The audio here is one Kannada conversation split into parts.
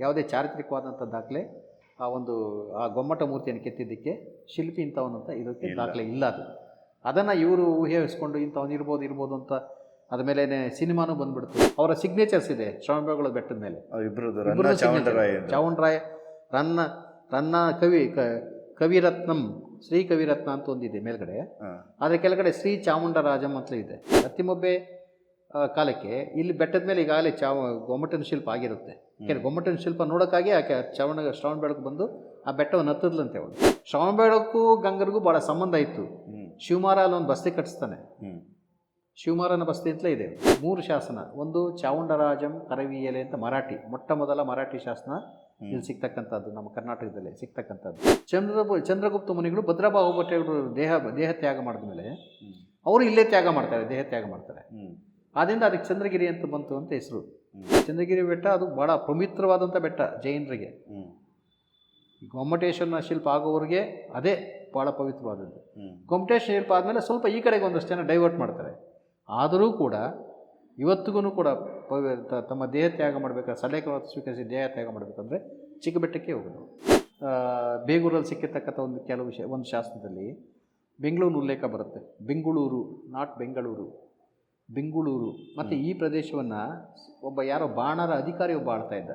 ಯಾವುದೇ ಚಾರಿತ್ರಿಕವಾದಂಥ ದಾಖಲೆ ಆ ಒಂದು ಆ ಗೊಮ್ಮಟ ಮೂರ್ತಿಯನ್ನು ಕೆತ್ತಿದ್ದಕ್ಕೆ ಶಿಲ್ಪಿ ಇಂಥವನಂತ ಇದಕ್ಕೆ. ದಾಖಲೆ ಇಲ್ಲ ಅದು. ಅದನ್ನು ಇವರು ಊಹಿಸ್ಕೊಂಡು ಇಂಥವನು ಇರ್ಬೋದು ಇರ್ಬೋದು ಅಂತ ಅದ ಮೇಲೆ ಸಿನಿಮಾನೂ ಬಂದ್ಬಿಡ್ತು. ಅವರ ಸಿಗ್ನೇಚರ್ಸ್ ಇದೆ ಶ್ರವಣಬೆಳಗೊಳ ಬೆಟ್ಟದ ಮೇಲೆ. ಇಬ್ರದ್ದು ರನ್ನ ರನ್ನ ರನ್ನ ಕವಿ ಕ ಕವಿರತ್ನಂ ಶ್ರೀ ಕವಿರತ್ನ ಅಂತ ಒಂದಿದೆ ಮೇಲ್ಗಡೆ. ಆದರೆ ಕೆಳಗಡೆ ಶ್ರೀ ಚಾಮುಂಡರಾಜಂ ಅಂತ ಇದೆ. ಅತ್ತಿಮೊಬ್ಬೆ ಕಾಲಕ್ಕೆ ಇಲ್ಲಿ ಬೆಟ್ಟದ ಮೇಲೆ ಈಗಾಗಲೇ ಚಾವ ಗೊಮ್ಮಟನ ಶಿಲ್ಪ ಆಗಿರುತ್ತೆ. ಯಾಕೆಂದರೆ ಗೊಮ್ಮಟನ ಶಿಲ್ಪ ನೋಡೋಕ್ಕಾಗಿ ಆಕೆ ಶ್ರವಣ ಶ್ರವಣ ಬೆಳಕು ಬಂದು ಆ ಬೆಟ್ಟವನ್ನು ಹತ್ತದ್ಲಂತೆ ಅವಳು. ಶ್ರವಣ ಬೆಳಕು ಗಂಗರಿಗೂ ಭಾಳ ಸಂಬಂಧ ಇತ್ತು. ಶಿವಮಾರ ಅಲ್ಲೊಂದು ಬಸ್ತಿ ಕಟ್ಟಿಸ್ತಾನೆ. ಶಿವಮಾರನ ಬಸ್ತಿ ಅಂತಲೇ ಇದೆ. ಮೂರು ಶಾಸನ. ಒಂದು ಚಾವುಂಡರಾಜಂ ಕರವಿಯಲೆ ಅಂತ ಮರಾಠಿ ಮೊಟ್ಟ ಮೊದಲ ಮರಾಠಿ ಶಾಸನ ಇಲ್ಲಿ ಸಿಗ್ತಕ್ಕಂಥದ್ದು ನಮ್ಮ ಕರ್ನಾಟಕದಲ್ಲಿ ಸಿಗ್ತಕ್ಕಂಥದ್ದು. ಚಂದ್ರ ಚಂದ್ರಗುಪ್ತ ಮುನಿಗಳು ಭದ್ರಬಾಹುಭಟ್ಟೆಗಳು ದೇಹ ದೇಹ ತ್ಯಾಗ ಮಾಡಿದ್ಮೇಲೆ ಅವರು ಇಲ್ಲೇ ತ್ಯಾಗ ಮಾಡ್ತಾರೆ ದೇಹ ತ್ಯಾಗ ಮಾಡ್ತಾರೆ. ಆದ್ದರಿಂದ ಅದಕ್ಕೆ ಚಂದ್ರಗಿರಿ ಅಂತ ಬಂತು ಅಂತ ಹೆಸರು. ಚಂದ್ರಗಿರಿ ಬೆಟ್ಟ ಅದು ಭಾಳ ಪವಿತ್ರವಾದಂಥ ಬೆಟ್ಟ ಜೈನರಿಗೆ. ಗೊಮ್ಮಟೇಶ್ವರನ ಶಿಲ್ಪ ಆಗೋವ್ರಿಗೆ ಅದೇ ಭಾಳ ಪವಿತ್ರವಾದದ್ದು. ಗೊಮ್ಮಟೇಶ್ವರ ಶಿಲ್ಪ ಆದಮೇಲೆ ಸ್ವಲ್ಪ ಈ ಕಡೆಗೆ ಒಂದಷ್ಟು ಜನ ಡೈವರ್ಟ್ ಮಾಡ್ತಾರೆ. ಆದರೂ ಕೂಡ ಇವತ್ತಿಗೂ ಕೂಡ ಪವಿ- ತಮ್ಮ ದೇಹ ತ್ಯಾಗ ಮಾಡಬೇಕಾದ್ರೆ ಸಲಹೆಗಳನ್ನು ಸ್ವೀಕರಿಸಿ ದೇಹ ತ್ಯಾಗ ಮಾಡಬೇಕಂದ್ರೆ ಚಿಕ್ಕ ಬೆಟ್ಟಕ್ಕೆ ಹೋಗೋದು ಬೇಗೂರಲ್ಲಿ ಸಿಕ್ಕಿರ್ತಕ್ಕಂಥ ಒಂದು ಕೆಲವು ವಿಷಯ ಒಂದು ಶಾಸ್ತ್ರದಲ್ಲಿ ಬೆಂಗಳೂರು ಉಲ್ಲೇಖ ಬರುತ್ತೆ. ಬೆಂಗಳೂರು ನಾಟ್ ಬೆಂಗಳೂರು. ಬೆಂಗಳೂರು ಮತ್ತು ಈ ಪ್ರದೇಶವನ್ನು ಒಬ್ಬ ಯಾರೋ ಬಾಣರ ಅಧಿಕಾರಿ ಒಬ್ಬ ಆಳ್ತಾ ಇದ್ದ.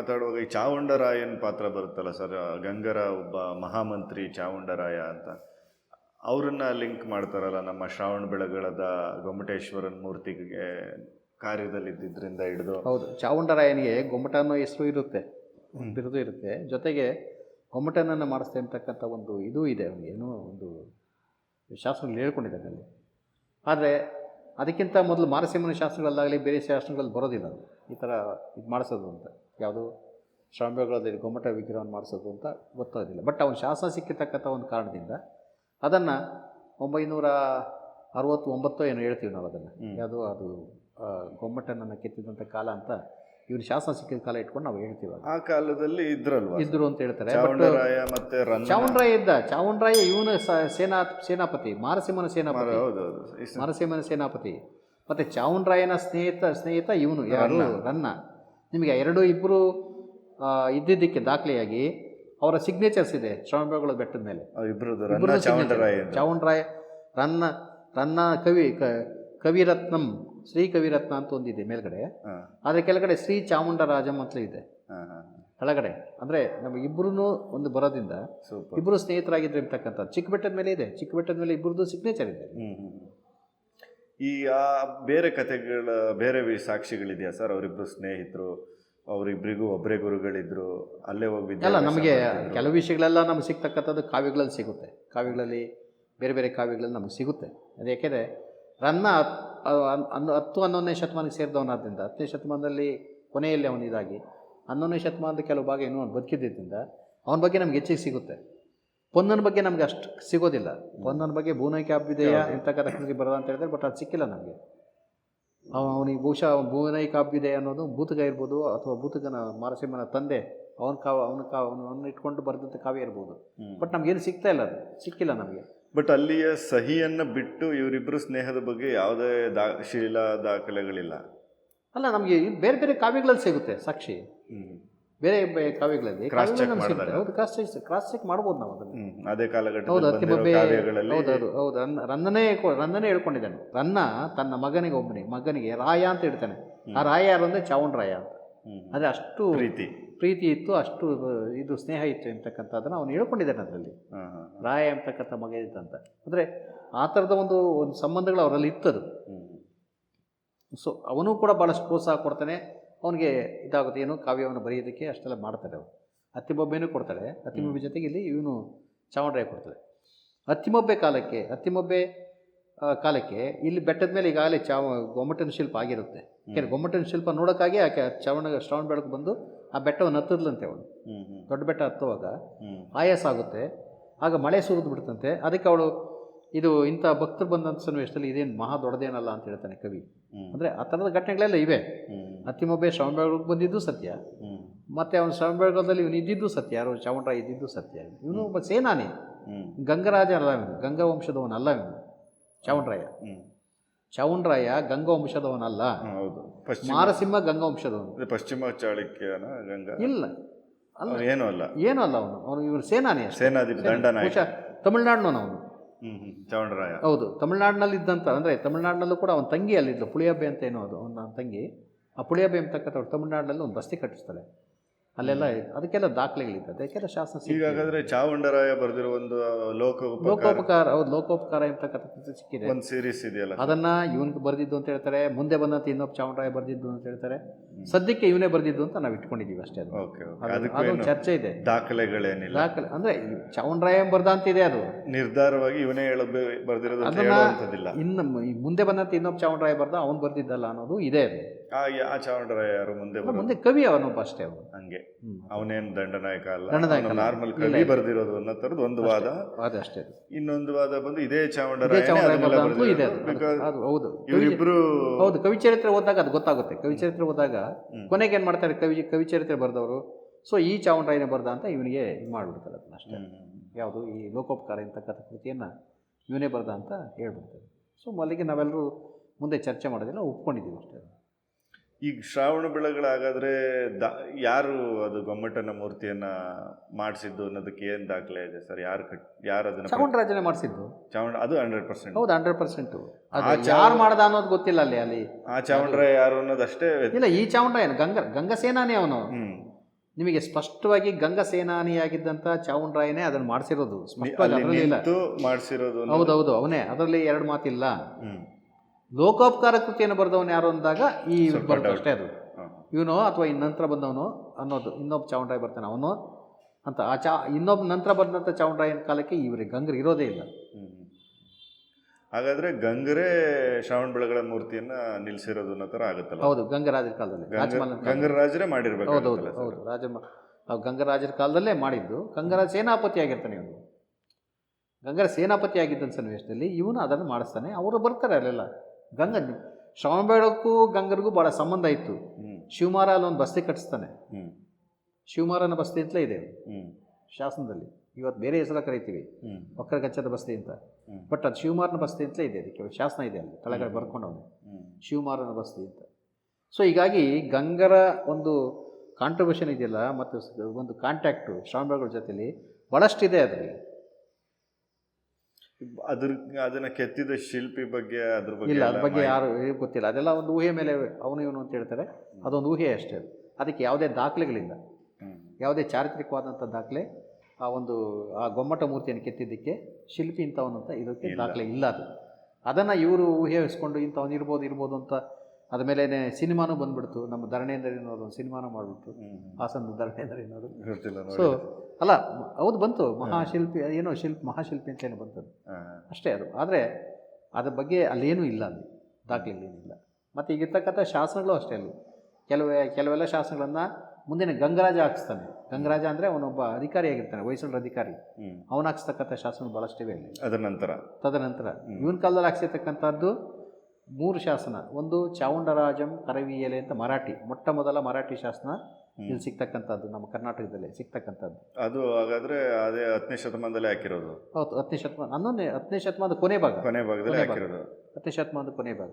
ಮಾತಾಡುವಾಗ ಈ ಚಾವುಂಡರಾಯನ್ ಪಾತ್ರ ಬರುತ್ತಲ್ಲ ಸರ್? ಗಂಗರ ಒಬ್ಬ ಮಹಾಮಂತ್ರಿ ಚಾವುಂಡರಾಯ ಅಂತ. ಅವರನ್ನು ಲಿಂಕ್ ಮಾಡ್ತಾರಲ್ಲ ನಮ್ಮ ಶ್ರಾವಣ ಬೆಳಗಳದ ಗೊಮ್ಮಟೇಶ್ವರನ್ ಮೂರ್ತಿಗೆ ಕಾರ್ಯದಲ್ಲಿದ್ದರಿಂದ ಹಿಡಿದು. ಹೌದು ಚಾವುಂಡರಾಯನಿಗೆ ಗೊಮ್ಮಟ ಅನ್ನೋ ಹೆಸರು ಇರುತ್ತೆ. ಬಿರುದು ಇರುತ್ತೆ. ಜೊತೆಗೆ ಗೊಮ್ಮಟನನ್ನು ಮಾಡಿಸ್ತೇ ಅಂತಕ್ಕಂಥ ಒಂದು ಇದು ಇದೆ ಏನು ಒಂದು ಶಾಸ್ತ್ರಗಳು ಹೇಳ್ಕೊಂಡಿದ್ದಾನೆ ಅಲ್ಲಿ ಆದರೆ ಅದಕ್ಕಿಂತ ಮೊದಲು ಮಾರಸಿಂಹನ ಶಾಸ್ತ್ರಗಳಲ್ಲಾಗಲಿ ಬೇರೆ ಶಾಸ್ತ್ರಗಳಲ್ಲಿ ಬರೋದಿಲ್ಲ ಈ ಥರ ಇದು ಮಾಡಿಸೋದು ಅಂತ. ಯಾವುದು ಶ್ರಾವ್ಯಗಳಲ್ಲಿ ಗೊಮ್ಮಟ ವಿಗ್ರಹವನ್ನು ಮಾಡಿಸೋದು ಅಂತ ಗೊತ್ತಾಗೋದಿಲ್ಲ ಬಟ್ ಅವನ ಶಾಸನ ಸಿಕ್ಕಿರ್ತಕ್ಕಂಥ ಒಂದು ಕಾರಣದಿಂದ ಅದನ್ನು ಒಂಬೈನೂರ ಅರವತ್ತು ಒಂಬತ್ತೋ ಏನೋ ಹೇಳ್ತೀವಿ ನಾವು ಅದನ್ನು. ಯಾವುದು ಅದು ಗೊಮ್ಮಟನನ್ನು ಕೆತ್ತಿದಂಥ ಕಾಲ ಅಂತ ಇವ್ರು ಶಾಸನ ಸಿಕ್ಕಿದ ಕಾಲ ಇಟ್ಕೊಂಡು ನಾವು ಹೇಳ್ತೀವಿ ಆ ಕಾಲದಲ್ಲಿ ಇದ್ರಲ್ವ? ಇದ್ರು ಅಂತ ಹೇಳ್ತಾರೆ. ಮತ್ತೆ ರನ್ನ. ಚಾವುಂಡರಾಯ ಇದ್ದ. ಚಾವುಂಡರಾಯ ಇವನು ಸೇನಾ ಸೇನಾಪತಿ ಮಾರಸಿಂಹನ ಸೇನಾಪತಿ. ಮಾರಸಿಂಹನ ಸೇನಾಪತಿ. ಮತ್ತೆ ಚಾವುಂಡರಾಯನ ಸ್ನೇಹಿತ ಸ್ನೇಹಿತ ಇವನು ಯಾರು? ರನ್ನ. ನಿಮಗೆ ಎರಡು ಇಬ್ಬರು ಇದ್ದಿದ್ದಕ್ಕೆ ದಾಖಲೆಯಾಗಿ ಅವರ ಸಿಗ್ನೇಚರ್ಸ್ ಇದೆ ಶ್ರವಣಬೆಳಗೊಳ ಬೆಟ್ಟದ ಮೇಲೆ. ಚಾವುಂಡರಾಯ ರನ್ನ ರನ್ನ ಕವಿ ಕವಿರತ್ನಂ ಶ್ರೀ ಕವಿರತ್ನ ಅಂತ ಒಂದಿದೆ ಮೇಲ್ಗಡೆ. ಆದರೆ ಕೆಳಗಡೆ ಶ್ರೀ ಚಾಮುಂಡರಾಜಂ ಅಂತ ಇದೆ. ಕೆಳಗಡೆ. ಅಂದರೆ ನಮ್ಮ ಇಬ್ಬರೂ ಒಂದು ಬರೋದ್ರಿಂದ ಸೂಪರ್. ಇಬ್ಬರು ಸ್ನೇಹಿತರಾಗಿದ್ರು ಇರ್ತಕ್ಕಂಥದ್ದು. ಚಿಕ್ಕ ಬೆಟ್ಟದ ಮೇಲೆ ಇದೆ. ಚಿಕ್ಕ ಬೆಟ್ಟದ ಮೇಲೆ ಇಬ್ಬರದ್ದು ಸಿಗ್ನೇಚರ್ ಇದೆ. ಈ ಆ ಬೇರೆ ಕಥೆಗಳ ಬೇರೆ ಸಾಕ್ಷಿಗಳಿದೆಯಾ ಸರ್? ಅವರಿಬ್ಬರು ಸ್ನೇಹಿತರು ಅವರಿಬ್ಬರಿಗೂ ಒಬ್ಬರೇ ಗುರುಗಳಿದ್ರು ಅಲ್ಲೇ ಹೋಗಿ ಅಲ್ಲ ನಮಗೆ ಕೆಲವು ವಿಷಯಗಳೆಲ್ಲ ನಮ್ಗೆ ಸಿಗ್ತಕ್ಕಂಥದ್ದು ಕಾವ್ಯಗಳಲ್ಲಿ ಸಿಗುತ್ತೆ. ಕಾವ್ಯಗಳಲ್ಲಿ ಬೇರೆ ಬೇರೆ ಕಾವ್ಯಗಳಲ್ಲಿ ನಮಗೆ ಸಿಗುತ್ತೆ. ಅದು ಯಾಕೆಂದರೆ ರನ್ನ ಅನ್- ಹತ್ತು ಹನ್ನೊಂದನೇ ಶತಮಾನಕ್ಕೆ ಸೇರಿದವನಾದ್ದರಿಂದ ಹತ್ತನೇ ಶತಮಾನದಲ್ಲಿ ಕೊನೆಯಲ್ಲಿ ಅವನಿದಾಗಿ ಹನ್ನೊಂದನೇ ಶತಮಾನದ ಕೆಲವು ಭಾಗ ಇನ್ನೂ ಅವ್ನು ಬದುಕಿದ್ದರಿಂದ ಅವನ ಬಗ್ಗೆ ನಮ್ಗೆ ಹೆಚ್ಚಿಗೆ ಸಿಗುತ್ತೆ. ಪೊನ್ನನ ಬಗ್ಗೆ ನಮಗೆ ಅಷ್ಟು ಸಿಗೋದಿಲ್ಲ. ಪೊನ್ನನ ಬಗ್ಗೆ ಭೂನೈಕಾಭ್ಯುದಯ ಇಂಥ ಕೃತಿ ಬರೋದ ಅಂತ ಹೇಳಿದ್ರೆ ಬಟ್ ಅದು ಸಿಕ್ಕಿಲ್ಲ ನಮಗೆ. ಅವನಿಗೆ ಬಹುಶಃ ಭೂನೈಕಾಭ್ಯುದಯ ಅನ್ನೋದು ಭೂತಗ ಇರ್ಬೋದು ಅಥವಾ ಭೂತಗನ ಮಾರಸಿಂಹನ ತಂದೆ ಅವನ ಕಾವ ಅವನ ಕಾವ ಅವನ್ನ ಇಟ್ಕೊಂಡು ಬರೆದಂಥ ಕಾವ್ಯ ಇರ್ಬೋದು. ಬಟ್ ನಮ್ಗೇನು ಸಿಗ್ತಾ ಇಲ್ಲ ಅದು. ಸಿಕ್ಕಿಲ್ಲ ನಮಗೆ. ಬಟ್ ಅಲ್ಲಿಯ ಸಹಿಯನ್ನು ಬಿಟ್ಟು ಇವರಿಬ್ಬರು ಸ್ನೇಹದ ಬಗ್ಗೆ ಯಾವುದೇ ದಾ ಶೀಲಾ ದಾಖಲೆಗಳಿಲ್ಲ. ಅಲ್ಲ ನಮಗೆ ಬೇರೆ ಬೇರೆ ಕಾವ್ಯಗಳಲ್ಲಿ ಸಿಗುತ್ತೆ ಸಾಕ್ಷಿ. ಬೇರೆ ಬೇರೆ ಕಾವ್ಯಗಳಲ್ಲಿ ಕ್ರಾಸ್ ಚೆಕ್. ಸಿಗುತ್ತೆ. ಹೌದು ಕ್ರಾಸ್ ಚೆಕ್ ಕ್ರಾಸ್ ಚೆಕ್ ಮಾಡ್ಬೋದು ನಾವು ಅದನ್ನು. ಅದೇ ಕಾಲಘಟ್ಟದಲ್ಲಿ ಕಾವ್ಯಗಳಲ್ಲಿ ಹೌದು ಹೌದು ಹೌದು. ರನ್ನ ರನ್ನನೇ ರನ್ನನೇ ಹೇಳ್ಕೊಂಡಿದ್ದಾನೆ. ರನ್ನ ತನ್ನ ಮಗನಿಗೆ ಒಬ್ಬನೇ ಮಗನಿಗೆ ರಾಯ ಅಂತ ಇಡ್ತಾನೆ ಆ ರಾಯ ಯಾರು ಅಂದರೆ ರಾಯ ಅಂತ. ಅಂದ್ರೆ ಅಷ್ಟು ಪ್ರೀತಿ. ಪ್ರೀತಿ ಇತ್ತು ಅಷ್ಟು ಇದು ಸ್ನೇಹ ಇತ್ತು ಅಂತಕ್ಕಂಥದ್ದನ್ನು ಅವನು ಹೇಳ್ಕೊಂಡಿದ್ದಾನೆ ಅದರಲ್ಲಿ. ರಾಯ ಅಂತಕ್ಕಂಥ ಮಗ ಇತ್ತಂತ ಅಂದರೆ ಆ ಥರದ ಒಂದು ಒಂದು ಸಂಬಂಧಗಳು ಅವರಲ್ಲಿ ಇತ್ತದು. ಸೊ ಅವನು ಕೂಡ ಭಾಳಷ್ಟು ಪ್ರೋತ್ಸಾಹ ಕೊಡ್ತಾನೆ. ಅವನಿಗೆ ಇದಾಗುತ್ತೆ ಏನು ಕಾವ್ಯವನ್ನು ಬರೆಯೋದಕ್ಕೆ ಅಷ್ಟೆಲ್ಲ ಮಾಡ್ತಾರೆ ಅವರು. ಅತ್ತಿಮೊಬ್ಬೆನೂ ಕೊಡ್ತಾರೆ. ಅತ್ತಿಮೊಬ್ಬೆ ಜೊತೆಗೆ ಇಲ್ಲಿ ಇವನು ಚಾವಣರಾಯ ಕೊಡ್ತಾಳೆ ಅತ್ತಿಮೊಬ್ಬೆ ಕಾಲಕ್ಕೆ ಅತ್ತಿಮೊಬ್ಬೆ ಕಾಲಕ್ಕೆ ಇಲ್ಲಿ ಬೆಟ್ಟದ ಮೇಲೆ ಈಗಾಗಲೇ ಚಾವ ಗೊಮ್ಮಟನ ಶಿಲ್ಪ ಆಗಿರುತ್ತೆ. ಯಾಕೆಂದರೆ ಗೊಮ್ಮಟನ ಶಿಲ್ಪ ನೋಡೋಕ್ಕಾಗಿ ಆಕೆ ಚಾವಣ ಶ್ರವಣ ಬೆಳಕು ಬಂದು ಆ ಬೆಟ್ಟವನ್ನು ಹತ್ತದ್ಲಂತೆ ಅವಳು. ದೊಡ್ಡ ಬೆಟ್ಟ ಹತ್ತುವಾಗ ಆಯಾಸ ಆಗುತ್ತೆ. ಆಗ ಮಳೆ ಸುರಿದು ಬಿಡ್ತಂತೆ. ಅದಕ್ಕೆ ಅವಳು ಇದು ಇಂಥ ಭಕ್ತರು ಬಂದಂಥ ಸನ್ನಿವೇಶದಲ್ಲಿ ಇದೇನು ಮಹಾ ದೊಡ್ಡದೇನಲ್ಲ ಅಂತ ಹೇಳ್ತಾನೆ ಕವಿ. ಅಂದರೆ ಆ ಥರದ ಘಟನೆಗಳೆಲ್ಲ ಇವೆ. ಹ್ಮ್ ಶ್ರವಣಬೆಳಗೊಳಗೆ ಬಂದಿದ್ದು ಸತ್ಯ. ಮತ್ತೆ ಮತ್ತು ಅವನು ಶ್ರವಣಬೆಳಗೊಳದಲ್ಲಿ ಇವನು ಇದ್ದಿದ್ದು ಸತ್ಯ ಯಾರು ಚಾಮುಂಡ್ರ ಇದ್ದಿದ್ದು ಸತ್ಯ. ಇವನು ಒಬ್ಬ ಸೇನಾನಿ. ಗಂಗರಾಜ ಅಲ್ಲ ಇವನು ಗಂಗಾ ವಂಶದವನಲ್ಲ ಇವನು ಚಾವುಂಡರಾಯ ಚೌಂಡ್ರಾಯ ಗಂಗವಂಶದವನಲ್ಲ ಗಂಗಾ ವಂಶದವನಲ್ಲ ಹ್ಮ್, ಹೌದು. ಪಶ್ಚಿಮ ಮಾರಸಿಂಹ ಗಂಗಾ ವಂಶದವನು. ಪಶ್ಚಿಮ ಚಾಳುಕ್ಯನ ಗಂಗಾ? ಇಲ್ಲ. ಅಲ್ಲ. ಏನೂ ಅಲ್ಲ. ಏನೂ ಅಲ್ಲ ಅವನು. ಅವನು ಇವನು ಸೇನಾನಿ ಸೇನಾಧಿಪತಿ ದಂಡನಾಯಕ. ತಮಿಳ್ನಾಡಿನವನು ಅವನು. ಚೌಂಡ್ರಾಯ ಹೌದು. ತಮಿಳ್ನಾಡಿನಲ್ಲಿ ಇದ್ದಂಥ ಅಂದರೆ ತಮಿಳ್ನಾಡಿನಲ್ಲೂ ಕೂಡ ಅವನ ತಂಗಿ ಅಲ್ಲಿದ್ಲು ಪುಳಿಯಬ್ಬೆ ಅಂತ ಏನೋ ಅದು ಅವನ ತಂಗಿ. ಆ ಪುಳಿಯಬ್ಬೆ ಅಂತಕ್ಕಂಥವ್ರು ತಮಿಳ್ನಾಡಿನಲ್ಲಿ ಒಂದು ಬಸ್ತಿ ಕಟ್ಟಿಸ್ತಾರೆ. ಅಲ್ಲೆಲ್ಲ ಅದಕ್ಕೆಲ್ಲ ದಾಖಲೆಗಳಿದೆ. ಅದಕ್ಕೆಲ್ಲ ಶಾಸನ ಈಗ ಸಿಕ್ಕಿದೆ. ಹಾಗಾದ್ರೆ ಚಾವುಂಡರಾಯ ಬರೆದಿರೋ ಒಂದು ಲೋಕ ಲೋಕೋಪಕಾರ ಹೌದು ಲೋಕೋಪಕಾರ ಎಂಬತಕ್ಕಂಥ ಕೃತಿ ಸಿಕ್ಕಿದೆ. ಒಂದು ಸೀರೀಸ್ ಇದೆಯಲ್ಲ? ಅದನ್ನ ಇವನ್ಗೆ ಬರೆದಿದ್ದು ಅಂತ ಹೇಳ್ತಾರೆ. ಮುಂದೆ ಬಂದಂತ ಇನ್ನೊಬ್ಬ ಚಾವುಂಡರಾಯ ಬರೆದಿದ್ದು ಅಂತ ಹೇಳ್ತಾರೆ. ಸದ್ಯಕ್ಕೆ ಇವನೇ ಬರೆದಿದ್ದು ಅಂತ ನಾವು ಇಟ್ಕೊಂಡಿದ್ದೀವಿ ಅಷ್ಟೇ ಅದು. ಚರ್ಚೆ ಇದೆ. ದಾಖಲೆಗಳೇನಿಲ್ಲ. ದಾಖಲೆ ಅಂದ್ರೆ ಚಾಮರಾಯ ಬರ್ದ ಅಂತ ಇದೆ ಅದು. ನಿರ್ಧಾರವಾಗಿ ಇವನೇ ಹೇಳ ಬರ್ದಿರೋದು ಅಂತ ಅದನ್ನ ಹೇಳುವಂಥದ್ದಿಲ್ಲ. ಇನ್ನು ಮುಂದೆ ಬಂದಂತ ಇನ್ನೊಬ್ಬ ಚೌಂಡ್ರಾಯ ಬರ್ದ ಅವನು ಬರ್ದಿದ್ದಲ್ಲ ಅನ್ನೋದು ಇದೆ ಅದು. ಆ ಚಾವಂಡರಾಯ ಯಾರು ಮುಂದೆ ಮುಂದೆ ಕವಿ ಅವನೊಬ್ಬ ಅಷ್ಟೇ ಅವನು. ಹಂಗೆ. ಅವನೇನ್ ದಂಡನಾಯಕ ಅಲ್ಲ. ದಂಡನಾಯಕ ನಾರ್ಮಲ್ ಕವಿ ಬರ್ದಿರೋದು ಅನ್ನೋ ತರದ್ ಒಂದು ವಾದ. ವಾದ ಅಷ್ಟೇ ಇನ್ನೊಂದು ವಾದ ಬಂದು ಇದೇ ಅದು. ಹೌದು. ಇವರಿಬ್ರು ಹೌದು ಕವಿ ಚರಿತ್ರೆ ಓದಿದಾಗ ಅದು ಗೊತ್ತಾಗುತ್ತೆ. ಕವಿ ಚರಿತ್ರೆ ಓದಿದಾಗ ಹ್ಮ್. ಕೊನೆಗೆ ಏನು ಮಾಡ್ತಾರೆ? ಕವಿ ಕವಿ ಚರಿತ್ರೆ ಬರೆದವರು. ಸೊ ಈ ಚಾವಣರಾಯನ ಬರೆದ ಅಂತ ಇವನಿಗೆ ಇದು ಮಾಡಿಬಿಡ್ತಾರೆ ಅದನ್ನ ಅಷ್ಟೇ. ಯಾವುದು? ಈ ಲೋಕೋಪಕಾರ ಇಂತಕ್ಕಂಥ ಕೃತಿಯನ್ನು ಇವನೇ ಬರೆದ ಅಂತ ಹೇಳ್ಬಿಡ್ತಾರೆ. ಸೊ ಮಲ್ಲಿಗೆ ನಾವೆಲ್ಲರೂ ಮುಂದೆ ಚರ್ಚೆ ಮಾಡೋದಿಲ್ಲ ಒಪ್ಕೊಂಡಿದ್ದೀವಿ ಅಷ್ಟೇ. ಈಗ ಶ್ರಾವಣ ಬೆಳಗಳಾಗಾದ್ರೆ ದಾ ಯಾರು ಅದು ಗೊಮ್ಮಟನ ಮೂರ್ತಿಯನ್ನ ಮಾಡಿಸಿದ್ದು ಅನ್ನೋದಕ್ಕೆ ಏನು ದಾಖಲೆ ಇದೆ ಸರ್? ಯಾರು ಕಟ್ ಯಾರು ಅದನ್ನು ಚಾಮುಂಡರಾಜನೇ ಮಾಡಿಸಿದ್ದು. ಚಾಮುಂಡ ಅದು ಹಂಡ್ರೆಡ್ ಪರ್ಸೆಂಟ್ ಹೌದು ಹಂಡ್ರೆಡ್ ಪರ್ಸೆಂಟು ಯಾರು ಮಾಡ್ದ ಅನ್ನೋದು ಗೊತ್ತಿಲ್ಲ ಅಲ್ಲಿ ಅಲ್ಲಿ. ಆ ಚಾಮುಂಡ್ರ ಯಾರು ಅನ್ನೋದಷ್ಟೇ. ಇಲ್ಲ ಈ ಚಾಮುಂಡರಾಯನ ಗಂಗ ಗಂಗ ಸೇನಾನಿ ಅವನು. ನಿಮಗೆ ಸ್ಪಷ್ಟವಾಗಿ ಗಂಗ ಸೇನಾನಿಯಾಗಿದ್ದಂಥ ಚಾಮುಂಡರಾಯನೇ ಅದನ್ನು ಮಾಡಿಸಿರೋದು. ಮಾಡಿಸಿರೋದು ಹೌದೌದು ಅವನೇ. ಅದರಲ್ಲಿ ಎರಡು ಮಾತಿಲ್ಲ. ಹ್ಮ್. ಲೋಕೋಪಕಾರ ಕೃತಿಯನ್ನು ಬರೆದವನು ಯಾರು ಅಂದಾಗ ಈ ಅಷ್ಟೇ ಅದು. ಇವನು ಅಥವಾ ಇನ್ನು ನಂತರ ಬಂದವನು ಅನ್ನೋದು ಇನ್ನೊಬ್ಬ ಚಾಮುಂಡರಾಯ ಬರ್ತಾನೆ ಅವನು ಅಂತ. ಆ ಚಾ ಇನ್ನೊಬ್ಬ ನಂತರ ಬಂದಂಥ ಚಾಮುಂಡರಾಯನ ಕಾಲಕ್ಕೆ ಇವರಿಗೆ ಗಂಗರು ಇರೋದೇ ಇಲ್ಲ. ಹಾಗಾದ್ರೆ ಗಂಗರೇ ಶ್ರಾವಣ ಬೆಳಗಳ ಮೂರ್ತಿಯನ್ನ ಅನ್ನೋ ಥರ ಆಗುತ್ತಲ್ಲ? ಹೌದು ಗಂಗರಾಜರ ಕಾಲದಲ್ಲಿ ಗಂಗರ ರಾಜರೇ ಮಾಡಿರ್ಬೇಕು ಹೌದು ಹೌದು ರಾಜ ಅವ್ ಗಂಗರಾಜರ ಕಾಲದಲ್ಲೇ ಮಾಡಿದ್ದು. ಗಂಗರಾಜ ಸೇನಾಪತಿ ಆಗಿರ್ತಾನೆ ಇವನು. ಗಂಗರ ಸೇನಾಪತಿ ಆಗಿದ್ದ ಸನ್ನಿವೇಶದಲ್ಲಿ ಇವನು ಅದನ್ನು ಮಾಡಿಸ್ತಾನೆ. ಅವರು ಬರ್ತಾರೆ ಅಲ್ಲೆಲ್ಲ. ಗಂಗ ಶ್ರವಣಬೆಳಕ್ಕೂ ಗಂಗರಿಗೂ ಭಾಳ ಸಂಬಂಧ ಇತ್ತು. ಶಿವಮಾರ ಅಲ್ಲೊಂದು ಬಸ್ತಿ ಕಟ್ಟಿಸ್ತಾನೆ. ಶಿವಮಾರನ ಬಸ್ತಿ ಅಂತಲೇ ಇದೆ. ಶಾಸನದಲ್ಲಿ. ಇವತ್ತು ಬೇರೆ ಹೆಸರ ಕರಿತೀವಿ. ಹ್ಮ್. ವಕ್ರಗಚ್ಚದ ಬಸ್ತಿ ಅಂತ. ಬಟ್ ಅದು ಶಿವಮಾರನ ಬಸ್ತಿ ಅಂತಲೇ ಇದೆ. ಅದಕ್ಕೆ ಶಾಸನ ಇದೆ ಅಲ್ಲಿ. ತಲೆಗಳು ಬರ್ಕೊಂಡವನು. ಶಿವಮಾರನ ಬಸ್ತಿ ಅಂತ. ಸೊ ಹೀಗಾಗಿ ಗಂಗರ ಒಂದು ಕಾಂಟ್ರಿಬ್ಯೂಷನ್ ಇದೆಯಲ್ಲ ಮತ್ತು ಒಂದು ಕಾಂಟ್ಯಾಕ್ಟು ಶ್ರಾವಣಬೆಳಗೊಳ ಜೊತೆಯಲ್ಲಿ ಭಾಳಷ್ಟಿದೆ ಅದರಲ್ಲಿ. ಅದ್ರ ಅದನ್ನ ಕೆತ್ತಿದ ಶಿಲ್ಪಿ ಬಗ್ಗೆ ಅದ್ರ ಬಗ್ಗೆ ಇಲ್ಲ ಅದ್ರ ಬಗ್ಗೆ ಯಾರು ಗೊತ್ತಿಲ್ಲ. ಅದೆಲ್ಲ ಒಂದು ಊಹೆ ಮೇಲೆ ಅವನು ಇವನು ಅಂತ ಹೇಳ್ತಾರೆ. ಅದೊಂದು ಊಹೆ ಅಷ್ಟೇ ಅದಕ್ಕೆ ಯಾವುದೇ ದಾಖಲೆಗಳಿಲ್ಲ. ಯಾವುದೇ ಚಾರಿತ್ರಿಕವಾದಂಥ ದಾಖಲೆ ಆ ಒಂದು ಆ ಗೊಮ್ಮಟ ಮೂರ್ತಿಯನ್ನು ಕೆತ್ತಿದ್ದಕ್ಕೆ ಶಿಲ್ಪಿ ಇಂಥವನು ಅಂತ ಇದಕ್ಕೆ. ದಾಖಲೆ ಇಲ್ಲ ಅದು. ಅದನ್ನು ಇವರು ಊಹಿಸ್ಕೊಂಡು ಇಂಥವನು ಇರ್ಬೋದು ಇರ್ಬೋದು ಅಂತ ಅದ ಮೇಲೆ ಸಿನಿಮಾನೂ ಬಂದ್ಬಿಡ್ತು. ನಮ್ಮ ಧರಣೇಂದ್ರ ಅನ್ನೋದು ಸಿನಿಮಾನು ಮಾಡಿಬಿಟ್ಟು. ಹಾಸನ ಧರಣೇಂದ್ರ ಅನ್ನೋದು ಸೊ ಅಲ್ಲ ಹೌದು ಬಂತು. ಮಹಾಶಿಲ್ಪಿ ಏನೋ ಶಿಲ್ಪ ಮಹಾಶಿಲ್ಪಿ ಅಂತ ಏನು ಬಂತು ಅಷ್ಟೇ ಅದು. ಆದರೆ ಅದ್ರ ಬಗ್ಗೆ ಅಲ್ಲೇನೂ ಇಲ್ಲ ಅಲ್ಲಿ. ದಾಖಲೆಗಳೇನಿಲ್ಲ ಮತ್ತು ಈಗಿರ್ತಕ್ಕಂಥ ಶಾಸನಗಳು ಅಷ್ಟೇ ಅಲ್ಲಿ. ಕೆಲವೇ ಕೆಲವೆಲ್ಲ ಶಾಸನಗಳನ್ನು ಮುಂದಿನ ಗಂಗರಾಜ ಹಾಕಿಸ್ತಾನೆ. ಗಂಗರಾಜ ಅಂದರೆ ಅವನೊಬ್ಬ ಅಧಿಕಾರಿಯಾಗಿರ್ತಾನೆ ಹೊಯ್ಸಳರ ಅಧಿಕಾರಿ. ಅವನು ಹಾಕ್ಸ್ತಕ್ಕಂಥ ಶಾಸನ ಭಾಳಷ್ಟಿವೆ ಅಲ್ಲಿ. ಅದರ ನಂತರ. ತದನಂತರ. ಇವನ ಕಾಲದಲ್ಲಿ ಹಾಕ್ಸಿರ್ತಕ್ಕಂಥದ್ದು ಮೂರು ಶಾಸನ ಒಂದು ಚಾವುಂಡರಾಜಂ ಕರವಿಯಲೆ ಅಂತ ಮರಾಠಿ ಮೊಟ್ಟ ಮೊದಲ ಮರಾಠಿ ಶಾಸನ ಇಲ್ಲಿ ಸಿಗ್ತಕ್ಕಂಥದ್ದು ನಮ್ಮ ಕರ್ನಾಟಕದಲ್ಲಿ ಸಿಗ್ತಕ್ಕಂಥದ್ದು. ಅದು ಹಾಗಾದ್ರೆ ಅದೇ ಹತ್ತನೇ ಶತಮಾನದಲ್ಲಿ ಹಾಕಿರೋದು. ಹೌದು ಹತ್ತನೇ ಶತಮಾನ ಹನ್ನೊಂದನೇ ಹತ್ತನೇ ಶತಮಾನದ ಕೊನೆ ಭಾಗ. ಕೊನೆ ಭಾಗದಲ್ಲಿ ಹಾಕಿರೋದು. ಹತ್ತನೇ ಶತಮಾನದ ಕೊನೆ ಭಾಗ.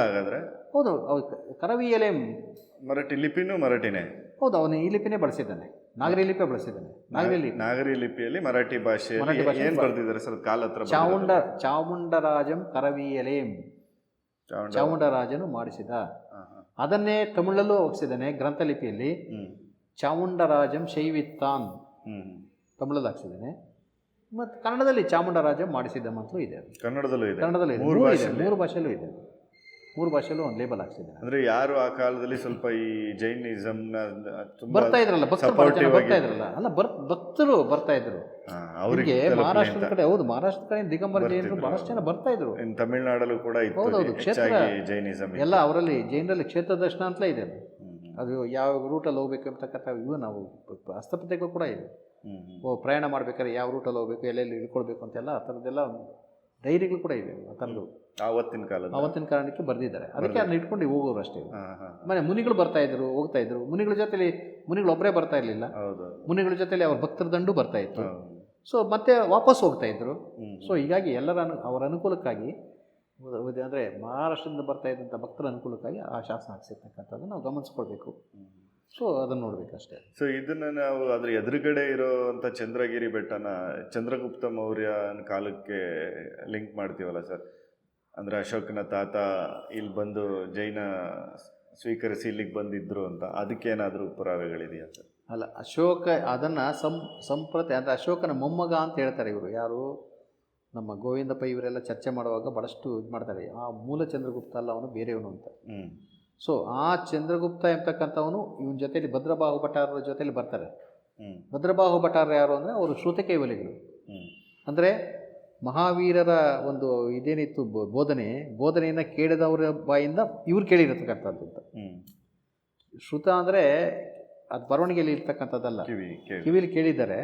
ಹಾಗಾದ್ರೆ? ಹೌದು ಹೌದು ಕರವಿಯಲೆ ಮರಾಠಿ ಲಿಪಿನೂ ಮರಾಠಿನೇ? ಹೌದು ಅವನು ಈ ಲಿಪಿನೇ ಬಳಸಿದ್ದಾನೆ. ನಾಗರಿ ಲಿಪಿ ಬಳಸಿದ್ದಾನೆ. ನಾಗರಿ ಲಿಪಿ. ನಾಗರಿ ಲಿಪಿಯಲ್ಲಿ ಮರಾಠಿ ಭಾಷೆ ಏನ್ ಬರ್ದಿದ್ದಾರೆ ಸರ್? ಕಾಲ ಹತ್ರ. ಚಾವುಂಡ ಚಾಮುಂಡರಾಜಂ ಕರವಿಯಲೇಂ ಚಾಮುಂಡರಾಜನು ಮಾಡಿಸಿದ. ಅದನ್ನೇ ತಮಿಳಲ್ಲೂ ಹಾಕ್ಸಿದ್ದಾನೆ ಗ್ರಂಥಲಿಪಿಯಲ್ಲಿ. ಚಾಮುಂಡರಾಜಂ ಶೈವಿತ್ತಾನ್. ತಮಿಳಲ್ಲಿ ಹಾಕ್ಸಿದ್ದಾನೆ. ಮತ್ತು ಕನ್ನಡದಲ್ಲಿ ಚಾಮುಂಡರಾಜಂ ಮಾಡಿಸಿದ್ದ ಮಾತ್ರ ಇದೆ ಕನ್ನಡದಲ್ಲೂ ಇದೆ. ಕನ್ನಡದಲ್ಲೂ ಇದೆ. ಮೂರು ಮೂರು ಇದೆ. ಮೂರು ಭಾಷೆಯಲ್ಲೂ ಇದೆ ಮೂರು ಭಾಷೆಯಲ್ಲೂ ಒಂದು ಲೇಬಲ್ ಹಾಕ್ಸಿದ್ದಾರೆ ಅಂದರೆ ಯಾರು ಆ ಕಾಲದಲ್ಲಿ ಸ್ವಲ್ಪ ಈ ಜೈನಿಸಮ್ನ ಬರ್ತಾ ಇದ್ರಲ್ಲ ಭಕ್ತರು ಬರ್ತಾ ಇದ್ರಲ್ಲ ಅಲ್ಲ ಬರ್ ಭಕ್ತರು ಬರ್ತಾ ಇದ್ರು. ಅವ್ರಿಗೆ ಮಹಾರಾಷ್ಟ್ರದ ಕಡೆ ಹೌದು ಮಹಾರಾಷ್ಟ್ರದ ಕಡೆ ದಿಗಂಬರ ಜೈನರು. ಬಹಳಷ್ಟು ಜನ ಬರ್ತಾ ಇದ್ರು. ತಮಿಳ್ನಾಡಲ್ಲೂ ಕೂಡ ಹೌದೌದು, ಕ್ಷೇತ್ರ- ಜೈನಿಸಮ್ ಎಲ್ಲ ಅವರಲ್ಲಿ ಜೈನರಲ್ಲಿ ಕ್ಷೇತ್ರ ದರ್ಶನ ಅಂತಲೇ ಇದೆ ಅದು. ಅದು ಯಾವ ರೂಟಲ್ಲಿ ಹೋಗ್ಬೇಕು ಅಂತಕ್ಕಂಥ ಇವು ನಾವು ಹಸ್ತಪತ್ರಿಕೆಗಳು ಕೂಡ ಇದೆ ಓ ಪ್ರಯಾಣ ಮಾಡ್ಬೇಕಾದ್ರೆ ಯಾವ ರೂಟಲ್ಲಿ ಹೋಗ್ಬೇಕು ಎಲ್ಲೆಲ್ಲಿ ಇಳ್ಕೊಳ್ಬೇಕು ಅಂತೆಲ್ಲ ಆ ಥರದ್ದೆಲ್ಲ ಡೈರಿಗಳು ಕೂಡ ಇದೆ ಥರದ್ದು. ಆವತ್ತಿನ ಕಾಲ ಆವತ್ತಿನ ಕಾರಣಕ್ಕೆ ಬರೆದಿದ್ದಾರೆ. ಅದಕ್ಕೆ ಅದನ್ನ ಇಟ್ಕೊಂಡು ಹೋಗೋರು ಅಷ್ಟೇ ಆಮೇಲೆ ಮುನಿಗಳು ಬರ್ತಾ ಇದ್ರು ಹೋಗ್ತಾ ಇದ್ರು. ಮುನಿಗಳ ಜೊತೆಲಿ ಮುನಿಗಳು ಒಬ್ಬರೇ ಬರ್ತಾ ಇರಲಿಲ್ಲ. ಹೌದು ಮುನಿಗಳ ಜೊತೆಲಿ ಅವ್ರ ಭಕ್ತರ ದಂಡು ಬರ್ತಾ ಇತ್ತು. ಸೊ ಮತ್ತೆ ವಾಪಸ್ ಹೋಗ್ತಾ ಇದ್ರು. ಹ್ಮ್. ಸೊ ಹೀಗಾಗಿ ಎಲ್ಲರ ಅನು ಅವರ ಅನುಕೂಲಕ್ಕಾಗಿ ಅಂದರೆ ಮಹಾರಾಷ್ಟ್ರದಿಂದ ಬರ್ತಾ ಇದ್ದಂಥ ಭಕ್ತರ ಅನುಕೂಲಕ್ಕಾಗಿ ಆ ಶಾಸನ ಹಾಕ್ಸಿರ್ತಕ್ಕಂಥದ್ದು ನಾವು ಗಮನಿಸ್ಕೊಳ್ಬೇಕು. ಸೊ ಅದನ್ನು ನೋಡಬೇಕಷ್ಟೇ. ಸೊ ಇದನ್ನ ನಾವು ಅದ್ರ ಎದುರುಗಡೆ ಇರೋವಂಥ ಚಂದ್ರಗಿರಿ ಬೆಟ್ಟನ ಚಂದ್ರಗುಪ್ತ ಮೌರ್ಯನ ಕಾಲಕ್ಕೆ ಲಿಂಕ್ ಮಾಡ್ತೀವಲ್ಲ ಸರ್? ಅಂದ್ರೆ ಅಶೋಕನ ತಾತ ಇಲ್ಲಿ ಬಂದು ಜೈನ ಸ್ವೀಕರಿಸಿ ಇಲ್ಲಿಗೆ ಬಂದಿದ್ರು ಅಂತ. ಅದಕ್ಕೇನಾದರೂ ಪುರಾವೆಗಳಿದೆಯಾ ಸರ್? ಅಲ್ಲ ಅಶೋಕ ಅದನ್ನು ಸಂ ಸಂಪ್ರತಿ ಅಂದರೆ ಅಶೋಕನ ಮೊಮ್ಮಗ ಅಂತ ಹೇಳ್ತಾರೆ ಇವರು. ಯಾರು? ನಮ್ಮ ಗೋವಿಂದ ಪೈ ಇವರೆಲ್ಲ ಚರ್ಚೆ ಮಾಡುವಾಗ ಭಾಳಷ್ಟು ಇದು ಮಾಡ್ತಾರೆ. ಆ ಮೂಲ ಚಂದ್ರಗುಪ್ತ ಅಲ್ಲ ಅವನು ಬೇರೆಯವನು ಅಂತ. ಸೊ ಆ ಚಂದ್ರಗುಪ್ತ ಎಂಬತಕ್ಕಂಥವನು ಇವನ ಜೊತೆಯಲ್ಲಿ ಭದ್ರಬಾಹು ಭಟಾರರ ಜೊತೆಲಿ ಬರ್ತಾರೆ. ಭದ್ರಬಾಹು ಭಟಾರ ಯಾರು ಅಂದರೆ ಅವರು ಶ್ರುತಕೈವಲಿಗಳು ಅಂದರೆ ಮಹಾವೀರರ ಒಂದು ಇದೇನಿತ್ತು ಬೋ- ಬೋಧನೆ ಬೋಧನೆಯನ್ನು ಕೇಳಿದವರ ಬಾಯಿಂದ ಇವ್ರು ಕೇಳಿರತಕ್ಕಂಥದ್ದು ಅಂತ. ಶ್ರುತ ಅಂದರೆ ಅದು ಬರವಣಿಗೆಯಲ್ಲಿ ಇರ್ತಕ್ಕಂಥದ್ದಲ್ಲ. ಕಿವಿ ಕಿವಿಲಿ ಕೇಳಿದ್ದಾರೆ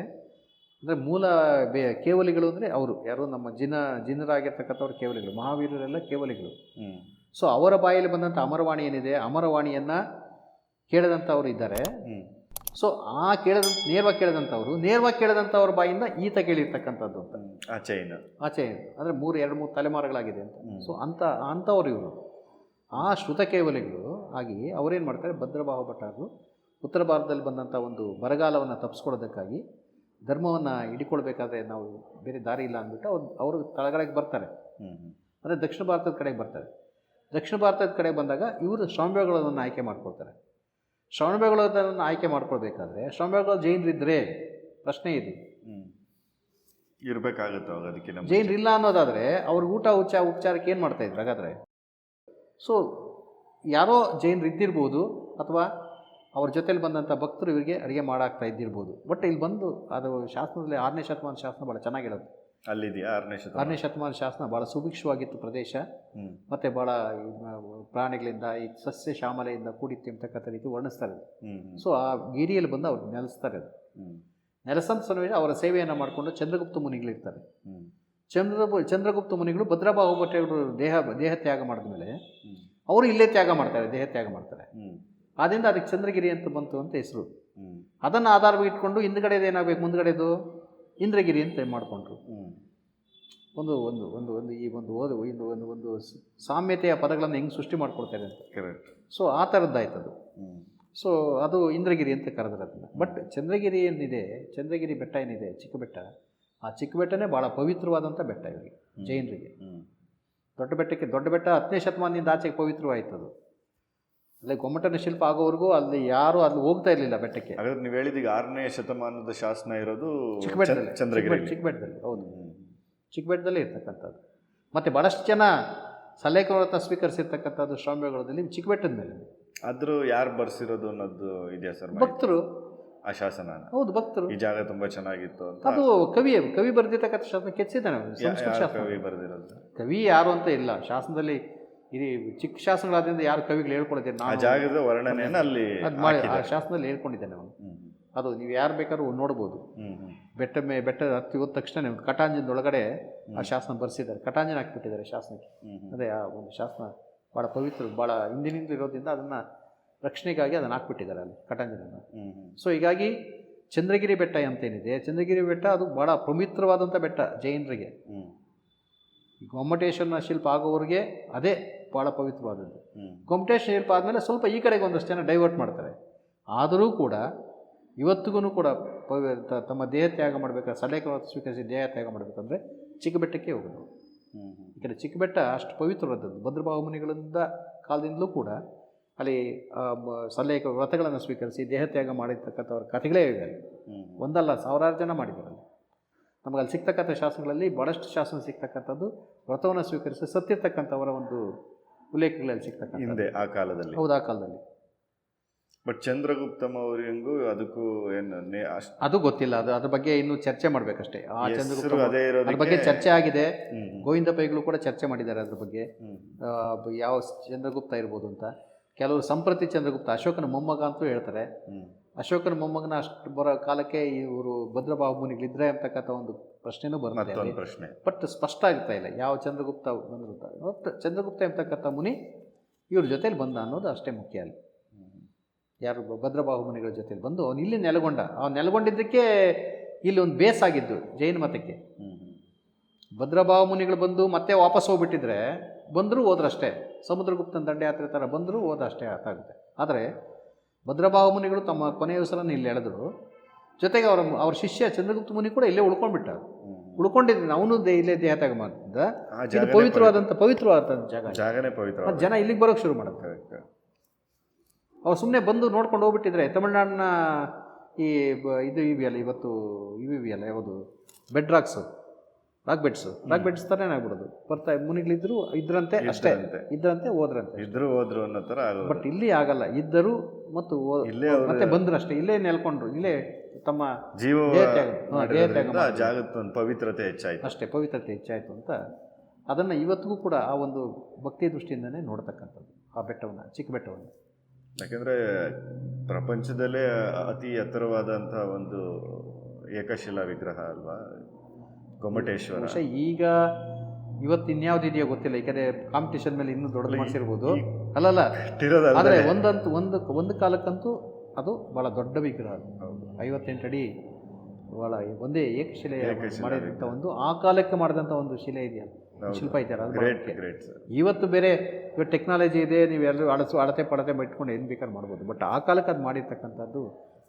ಅಂದರೆ ಮೂಲ ಬೇ ಕೇವಲಿಗಳು ಅಂದರೆ ಅವರು. ಯಾರು? ನಮ್ಮ ಜಿನ ಜಿನರಾಗಿರ್ತಕ್ಕಂಥವ್ರು ಕೇವಲಿಗಳು. ಮಹಾವೀರರೆಲ್ಲ ಕೇವಲಿಗಳು. ಸೊ ಅವರ ಬಾಯಲ್ಲಿ ಬಂದಂಥ ಅಮರವಾಣಿ ಏನಿದೆ? ಅಮರವಾಣಿಯನ್ನು ಕೇಳಿದಂಥವ್ರು ಇದ್ದಾರೆ. ಸೊ ಆ ಕೇಳದ ನೇರವಾಗಿ ಕೇಳಿದಂಥವ್ರು ನೇರವಾಗಿ ಕೇಳಿದಂಥವ್ರ ಬಾಯಿಂದ ಈತ ಕೇಳಿರ್ತಕ್ಕಂಥದ್ದು ಅಂತ. ಆ ಚೈನ್ ಅಂದರೆ ಮೂರು ಎರಡು ಮೂರು ತಲೆಮಾರುಗಳಾಗಿದೆ ಅಂತ. ಸೊ ಅಂಥ ಅಂಥವ್ರು ಇವರು. ಆ ಶ್ರುತ ಕೇವಲಿಗಳು ಆಗಿ ಅವರೇನು ಮಾಡ್ತಾರೆ? ಭದ್ರಭಾವ ಭಟ್ಟರು ಉತ್ತರ ಭಾರತದಲ್ಲಿ ಬಂದಂಥ ಒಂದು ಬರಗಾಲವನ್ನು ತಪ್ಪಿಸ್ಕೊಳ್ಳೋದಕ್ಕಾಗಿ ಧರ್ಮವನ್ನು ಹಿಡಿಕೊಳ್ಬೇಕಾದ್ರೆ ನಾವು ಬೇರೆ ದಾರಿ ಇಲ್ಲ ಅಂದ್ಬಿಟ್ಟು ಅವ್ರು ಅವರು ತಳಗಡೆಗೆ ಬರ್ತಾರೆ. ಅಂದರೆ ದಕ್ಷಿಣ ಭಾರತದ ಕಡೆಗೆ ಬರ್ತಾರೆ. ದಕ್ಷಿಣ ಭಾರತದ ಕಡೆಗೆ ಬಂದಾಗ ಇವರು ಶ್ರವಣಬೆಳಗೊಳವನ್ನು ಆಯ್ಕೆ ಮಾಡ್ಕೊಳ್ತಾರೆ. ಶ್ರವಣಬೆಳಗೊಳವನ್ನು ಆಯ್ಕೆ ಮಾಡ್ಕೊಳ್ಬೇಕಾದ್ರೆ ಶ್ರವಣಬೆಳಗೊಳ ಜೈನರಿದ್ದರೆ ಪ್ರಶ್ನೆ ಇದು. ಇರಬೇಕಾಗುತ್ತೆ ಅದಕ್ಕೆ ನಮ್ಮ ಜೈನರು ಇಲ್ಲ ಅನ್ನೋದಾದರೆ ಅವ್ರ ಊಟ ಉಚ್ಚ ಉಪಚಾರಕ್ಕೆ ಏನು ಮಾಡ್ತಾಯಿದ್ರು ಹಾಗಾದರೆ? ಸೊ ಯಾರೋ ಜೈನರು ಇದ್ದಿರ್ಬೋದು ಅಥವಾ ಅವ್ರ ಜೊತೆಲಿ ಬಂದಂಥ ಭಕ್ತರು ಇವರಿಗೆ ಅಡುಗೆ ಮಾಡಾಕ್ತಾ ಇದ್ದಿರ್ಬೋದು. ಬಟ್ ಇಲ್ಲಿ ಬಂದು ಅದು ಶಾಸನದಲ್ಲಿ ಆರನೇ ಶತಮಾನ ಶಾಸನ ಭಾಳ ಚೆನ್ನಾಗಿ ಹೇಳೋದು. ಅಲ್ಲಿದೆಯಾ? ಆರನೇ ಶತಮಾನ. ಆರನೇ ಶತಮಾನ ಶಾಸನ ಭಾಳ ಸುಭಿಕ್ಷವಾಗಿತ್ತು ಪ್ರದೇಶ. ಮತ್ತು ಭಾಳ ಪ್ರಾಣಿಗಳಿಂದ ಈ ಸಸ್ಯ ಶ್ಯಾಮಲೆಯಿಂದ ಕೂಡಿತ್ತು ಎಂಬತಕ್ಕಂಥ ರೀತಿ ವರ್ಣಿಸ್ತಾರೆ ಸೊ ಆ ಗಿರಿಯಲ್ಲಿ ಬಂದು ಅವ್ರು ನೆಲೆಸ್ತಾರೆ ಅದು. ನೆಲೆಸಂತ ಸನ್ನಿವೇಶ ಅವರ ಸೇವೆಯನ್ನು ಮಾಡಿಕೊಂಡು ಚಂದ್ರಗುಪ್ತ ಮುನಿಗಳಿರ್ತಾರೆ. ಚಂದ್ರ ಚಂದ್ರಗುಪ್ತ ಮುನಿಗಳು ಭದ್ರಬಾಹು ಭಟ್ಟರು ದೇಹ ದೇಹ ತ್ಯಾಗ ಮಾಡಿದ ಮೇಲೆ ಅವರು ಇಲ್ಲೇ ತ್ಯಾಗ ಮಾಡ್ತಾರೆ ದೇಹ ತ್ಯಾಗ ಮಾಡ್ತಾರೆ. ಆದ್ದರಿಂದ ಅದಕ್ಕೆ ಚಂದ್ರಗಿರಿ ಅಂತ ಬಂತು ಅಂತ ಹೆಸರು. ಅದನ್ನು ಆಧಾರವಾಗಿ ಇಟ್ಕೊಂಡು ಹಿಂದ್ಗಡೆದು ಏನಾಗಬೇಕು? ಮುಂದ್ಗಡೆದು ಇಂದ್ರಗಿರಿ ಅಂತ ಮಾಡಿಕೊಂಡ್ರು. ಒಂದು ಒಂದು ಒಂದು ಒಂದು ಈ ಒಂದು ಓದು ಒಂದು ಒಂದು ಒಂದು ಸಾಮ್ಯತೆಯ ಪದಗಳನ್ನು ಹೆಂಗೆ ಸೃಷ್ಟಿ ಮಾಡ್ಕೊಳ್ತಾರೆ ಅಂತ. ಕರೆಕ್ಟ್ ಸೊ ಆ ಥರದ್ದಾಯ್ತು ಅದು. ಸೊ ಅದು ಇಂದ್ರಗಿರಿ ಅಂತ ಕರೆದ್ರೆ ಅದನ್ನು. ಬಟ್ ಚಂದ್ರಗಿರಿ ಏನಿದೆ? ಚಂದ್ರಗಿರಿ ಬೆಟ್ಟ ಏನಿದೆ? ಚಿಕ್ಕ ಬೆಟ್ಟ. ಆ ಚಿಕ್ಕ ಬೆಟ್ಟನೇ ಭಾಳ ಪವಿತ್ರವಾದಂಥ ಬೆಟ್ಟ ಇವರಿಗೆ ಜೈನರಿಗೆ. ದೊಡ್ಡ ಬೆಟ್ಟಕ್ಕೆ ದೊಡ್ಡ ಬೆಟ್ಟ ಹತ್ತನೇ ಶತಮಾನದಿಂದ ಆಚೆಗೆ ಪವಿತ್ರವಾಯಿತು ಅದು ಅಲ್ಲೇ ಗೊಮ್ಮಟನ ಶಿಲ್ಪ ಆಗೋವರೆಗೂ ಅಲ್ಲಿ ಯಾರು ಅಲ್ಲಿ ಹೋಗ್ತಾ ಇರಲಿಲ್ಲ ಬೆಟ್ಟಕ್ಕೆ. ಹಾಗಾದ್ರೆ ನೀವು ಹೇಳಿದೀಗ ಆರನೇ ಶತಮಾನದ ಶಾಸನ ಇರೋದು ಚಿಕ್ಕಬೆಟ್ಟದಲ್ಲಿ ಚಂದ್ರಗಿರಿ ಚಿಕ್ಕ ಬೆಟ್ಟ- ಚಿಕ್ಕ ಬೆಟ್ಟದಲ್ಲಿ ಹೌದು ಚಿಕ್ಕಬೆಟ್ಟದಲ್ಲಿ ಚಿಕ್ಕ ಬೆಟ್ಟದಲ್ಲೇ ಇರ್ತಕ್ಕಂಥದ್ದು. ಮತ್ತು ಭಾಳಷ್ಟು ಜನ ಸಲ್ಲೇಖವ್ರತ ಸ್ವೀಕರಿಸಿರ್ತಕ್ಕಂಥದ್ದು ಶ್ರಾವ್ಯಗಳಲ್ಲಿ ಚಿಕ್ಕಬೇಟದ ಬೆಟ್ಟದ ಮೇಲೆ. ಆದರೂ ಯಾರು ಬರ್ಸಿರೋದು ಅನ್ನೋದು ಇದೆಯಾ ಸರ್ ಭಕ್ತರು. ಆ ಶಾಸನ ಹೌದು ಭಕ್ತರು. ಈ ಜಾಗ ತುಂಬಾ ಚೆನ್ನಾಗಿತ್ತು ಅಂತ. ಅದು ಕವಿ ಕವಿ ಬರೆದಿರ್ತಕ್ಕಂಥ ಶಾಸನ ಕೆಚ್ಚಿದ್ದಾನೆ ಸಂಸ್ಕೃತ ಶಾಸನ. ಕವಿ ಬರೆದಿರೋದು? ಕವಿ ಯಾರು ಅಂತ ಇಲ್ಲ. ಶಾಸನದಲ್ಲಿ ಇದು ಚಿಕ್ಕ ಶಾಸನಗಳಾದ್ರಿಂದ ಯಾರು ಕವಿಗಳು ಹೇಳ್ಕೊಳ್ತೀರಿ ಆ ನಾನು ಜಾಗದ ವರ್ಣನೆಯನ್ನ ಅಲ್ಲಿ ಅದು ಮಾಡಿ ಆ. ಶಾಸನದಲ್ಲಿ ಹೇಳ್ಕೊಂಡಿದ್ದೇನೆ ಅವನು ಅದು ನೀವು ಯಾರು ಬೇಕಾದ್ರೂ ನೋಡ್ಬೋದು. ಬೆಟ್ಟ ಮೇ ಬೆಟ್ಟ ಹತ್ತಿ ಹೋದ ತಕ್ಷಣ ಒಂದು ಕಟಾಂಜನದೊಳಗಡೆ ಆ ಶಾಸನ ಬರೆಸಿದ್ದಾರೆ. ಕಟಾಂಜನ ಹಾಕ್ಬಿಟ್ಟಿದ್ದಾರೆ ಶಾಸನಕ್ಕೆ. ಅದೇ ಆ ಒಂದು ಶಾಸನ ಭಾಳ ಪವಿತ್ರ ಭಾಳ ಹಿಂದಿನಿಂದ ಇರೋದ್ರಿಂದ ಅದನ್ನು ರಕ್ಷಣೆಗಾಗಿ ಅದನ್ನು ಹಾಕ್ಬಿಟ್ಟಿದ್ದಾರೆ ಅಲ್ಲಿ ಕಟಾಂಜನನ್ನು ಹ್ಮ್ ಸೊ ಹೀಗಾಗಿ ಚಂದ್ರಗಿರಿ ಬೆಟ್ಟ ಅಂತೇನಿದೆ ಚಂದ್ರಗಿರಿ ಬೆಟ್ಟ ಅದು ಭಾಳ ಪವಿತ್ರವಾದಂಥ ಬೆಟ್ಟ ಜೈನರಿಗೆ. ಗೊಮ್ಮಟೇಶ್ವರನ ಶಿಲ್ಪ ಆಗೋವ್ರಿಗೆ ಅದೇ ಭಾಳ ಪವಿತ್ರವಾದದ್ದು. ಹ್ಮ್. ಗೊಮ್ಮಟೇಶ್ವರ ಶಿಲ್ಪ ಆದಮೇಲೆ ಸ್ವಲ್ಪ ಈ ಕಡೆಗೆ ಒಂದಷ್ಟು ಜನ ಡೈವರ್ಟ್ ಮಾಡ್ತಾರೆ. ಆದರೂ ಕೂಡ ಇವತ್ತಿಗೂ ಕೂಡ ಪವಿ ತಮ್ಮ ದೇಹ ತ್ಯಾಗ ಮಾಡಬೇಕಾದ್ರೆ ಸಲಹೆ ಸ್ವೀಕರಿಸಿ ದೇಹ ತ್ಯಾಗ ಮಾಡಬೇಕಂದ್ರೆ ಚಿಕ್ಕ ಬೆಟ್ಟಕ್ಕೆ ಹೋಗೋದು. ಈ ಕಡೆ ಚಿಕ್ಕ ಬೆಟ್ಟ ಅಷ್ಟು ಪವಿತ್ರವಾದದ್ದು. ಭದ್ರಬಾಹುಮನಿಗಳಿಂದ ಕಾಲದಿಂದಲೂ ಕೂಡ ಅಲ್ಲಿ ಸಲಹೆ ವ್ರತಗಳನ್ನು ಸ್ವೀಕರಿಸಿ ದೇಹ ತ್ಯಾಗ ಮಾಡಿರ್ತಕ್ಕಂಥವ್ರ ಕಥೆಗಳೇ ಇವೆ. ಅಲ್ಲಿ ಒಂದಲ್ಲ ಸಾವಿರಾರು ಜನ ಮಾಡಿದ್ದಾರೆ ನಮಗೆ ಅಲ್ಲಿ ಸಿಗ್ತಕ್ಕಂಥ ಶಾಸನಗಳಲ್ಲಿ ಭಾಳಷ್ಟು ಶಾಸನ ಸಿಗ್ತಕ್ಕಂಥದ್ದು ವ್ರತವನ್ನು ಸ್ವೀಕರಿಸಿ ಸತ್ತಿರ್ತಕ್ಕಂಥವರ ಒಂದು ಉಲ್ಲೇಖಗಳಲ್ಲಿ ಸಿಗ್ತಕ್ಕಂಥ ಹಿಂದೆ ಆ ಕಾಲದಲ್ಲಿ. ಹೌದು ಆ ಕಾಲದಲ್ಲಿ. ಬಟ್ ಚಂದ್ರಗುಪ್ತ ಮೌರ್ಯಂಗೂ ಅದಕ್ಕೂ ಏನು ಅದು ಗೊತ್ತಿಲ್ಲ ಅದು ಅದ್ರ ಬಗ್ಗೆ ಇನ್ನೂ ಚರ್ಚೆ ಮಾಡಬೇಕಷ್ಟೇ. ಆ ಚಂದ್ರಗುಪ್ತ ಅದೇ ಅದ್ರ ಬಗ್ಗೆ ಚರ್ಚೆ ಆಗಿದೆ. ಗೋವಿಂದ ಪೈಗಳು ಕೂಡ ಚರ್ಚೆ ಮಾಡಿದ್ದಾರೆ ಅದ್ರ ಬಗ್ಗೆ. ಯಾವ ಚಂದ್ರಗುಪ್ತ ಇರ್ಬೋದು ಅಂತ. ಕೆಲವರು ಸಂಪ್ರತಿ ಚಂದ್ರಗುಪ್ತ ಅಶೋಕನ ಮೊಮ್ಮಗ ಅಂತೂ ಹೇಳ್ತಾರೆ. ಅಶೋಕನ ಮೊಮ್ಮಗನ ಅಷ್ಟು ಬರೋ ಕಾಲಕ್ಕೆ ಇವರು ಭದ್ರಬಾಹುಮುನಿಗಳಿದ್ರೆ ಅಂತಕ್ಕಂಥ ಒಂದು ಪ್ರಶ್ನೆನೂ ಬರುತ್ತೆ ಪ್ರಶ್ನೆ. ಬಟ್ ಸ್ಪಷ್ಟ ಆಗ್ತಾ ಇಲ್ಲ ಯಾವ ಚಂದ್ರಗುಪ್ತ ಬಂದರು ಬಟ್ ಚಂದ್ರಗುಪ್ತ ಎಂಬತಕ್ಕಂಥ ಮುನಿ ಇವ್ರ ಜೊತೇಲಿ ಬಂದ ಅನ್ನೋದು ಅಷ್ಟೇ ಮುಖ್ಯ ಅಲ್ಲಿ. ಯಾರು ಭದ್ರಬಾಹು ಮುನಿಗಳ ಜೊತೆಲಿ ಬಂದು ಅವನು ಇಲ್ಲಿ ನೆಲೆಗೊಂಡ. ಅವ್ನು ನೆಲೆಗೊಂಡಿದ್ದಕ್ಕೆ ಇಲ್ಲಿ ಒಂದು ಬೇಸ್ ಆಗಿದ್ದು ಜೈನ ಮತಕ್ಕೆ. ಭದ್ರಬಾಹು ಮುನಿಗಳು ಬಂದು ಮತ್ತೆ ವಾಪಸ್ ಹೋಗ್ಬಿಟ್ಟಿದ್ರೆ ಬಂದರೂ ಹೋದ್ರಷ್ಟೇ. ಸಮುದ್ರಗುಪ್ತನ ದಂಡಯಾತ್ರೆ ಥರ ಬಂದರೂ ಹೋದ್ರಷ್ಟೇ ಅಷ್ಟೇ ಅರ್ಥ ಆಗುತ್ತೆ. ಆದರೆ ಭದ್ರಬಾಹುಮುನಿಗಳು ತಮ್ಮ ಕೊನೆಯ ಉಸಿರನ್ನು ಇಲ್ಲಿ ಎಳೆದ್ರು. ಜೊತೆಗೆ ಅವರ ಅವ್ರ ಶಿಷ್ಯ ಚಂದ್ರಗುಪ್ತ ಮುನಿ ಕೂಡ ಇಲ್ಲೇ ಉಳ್ಕೊಂಡ್ಬಿಟ್ಟ. ಉಳ್ಕೊಂಡಿದ್ದೀನಿ ಅವನು ದೇ ಇಲ್ಲೇ ದೇಹತ್ಯಾಗ ಮಾಡ್ತಿದ್ದ ಇದು ಪವಿತ್ರವಾದಂಥ ಪವಿತ್ರವಾದಂಥ ಜಾಗ. ಜಾಗನೇ ಪವಿತ್ರ ಮತ್ತು ಜನ ಇಲ್ಲಿಗೆ ಬರೋಕ್ಕೆ ಶುರು ಮಾಡುತ್ತೆ ಅವ್ರು ಸುಮ್ಮನೆ ಬಂದು ನೋಡ್ಕೊಂಡು ಹೋಗ್ಬಿಟ್ಟಿದ್ರೆ ತಮಿಳ್ನಾಡಿನ ಈ ಬ- ಇದು ಇವೆಯಲ್ಲ ಇವತ್ತು ಇವು ಇವೆಯಲ್ಲ ಯಾವುದು? Bed rocks rock beds rock beds ಥರನೇ ಆಗ್ಬಿಡೋದು. ಬರ್ತಾ ಮುನಿಗಳಿದ್ರು ಇದ್ರಂತೆ ಅಷ್ಟೇ. ಇದ್ರಂತೆ. ಹೋದ್ರಂತೆ. ಇದ್ರು ಹೋದ್ರು ಅನ್ನೋ ತರ ಆಗೋದು. ಬಟ್ ಇಲ್ಲಿ ಆಗಲ್ಲ. ಇದ್ದರು ಮತ್ತು ಇಲ್ಲೇ ಮತ್ತೆ ಬಂದ್ರು ಅಷ್ಟೇ. ಇಲ್ಲೇ ನೆಲ್ಕೊಂಡ್ರು. ಇಲ್ಲೇ ತಮ್ಮ ಜೀವ ಜಾಗದ ಪವಿತ್ರತೆ ಹೆಚ್ಚಾಯ್ತು. ಅಷ್ಟೇ ಪವಿತ್ರತೆ ಹೆಚ್ಚಾಯಿತು ಅಂತ. ಅದನ್ನು ಇವತ್ತಿಗೂ ಕೂಡ ಆ ಒಂದು ಭಕ್ತಿ ದೃಷ್ಟಿಯಿಂದನೇ ನೋಡ್ತಕ್ಕಂಥದ್ದು ಆ ಬೆಟ್ಟವನ್ನು ಚಿಕ್ಕ ಬೆಟ್ಟವನ್ನು. ಯಾಕೆಂದರೆ ಪ್ರಪಂಚದಲ್ಲೇ ಅತಿ ಎತ್ತರವಾದಂಥ ಒಂದು ಏಕಶಿಲಾ ವಿಗ್ರಹ ಅಲ್ವಾ? ಗೊಮ್ಮಟೇಶ್ವರ. ಬಹುಶಃ ಈಗ ಇವತ್ತು ಇನ್ಯಾವ್ದು ಇದೆಯೋ ಗೊತ್ತಿಲ್ಲ. ಯಾಕಂದ್ರೆ ಕಾಂಪಿಟೇಷನ್ ಮೇಲೆ ಇನ್ನೂ ದೊಡ್ಡದು ಮಾಡಿಸಿರ್ಬೋದು. ಅಲ್ಲಲ್ಲ ಆದರೆ ಒಂದಂತೂ ಒಂದು ಒಂದು ಕಾಲಕ್ಕಂತೂ ಅದು ಭಾಳ ದೊಡ್ಡ ವಿಗ್ರಹ. ಅದು. ಐವತ್ತೆಂಟು ಅಡಿ ಭಾಳ ಒಂದೇ ಏಕಶಿಲೆ ಮಾಡಿದಂಥ ಒಂದು ಆ ಕಾಲಕ್ಕೆ ಮಾಡಿದಂಥ ಒಂದು ಶಿಲೆ ಇದೆಯಲ್ಲ. ಶಿಲ್ಪ ಇದೆಯಲ್ಲ ಅದು ಇವತ್ತು ಬೇರೆ ಇವತ್ತು ಟೆಕ್ನಾಲಜಿ ಇದೆ ನೀವೆಲ್ಲರೂ ಅಳಸು ಅಳತೆ ಪಡತೆ ಇಟ್ಕೊಂಡು ಏನು ಬೇಕಾದ್ರೂ ಮಾಡ್ಬೋದು. ಬಟ್ ಆ ಕಾಲಕ್ಕೆ ಅದು ಮಾಡಿರ್ತಕ್ಕಂಥದ್ದು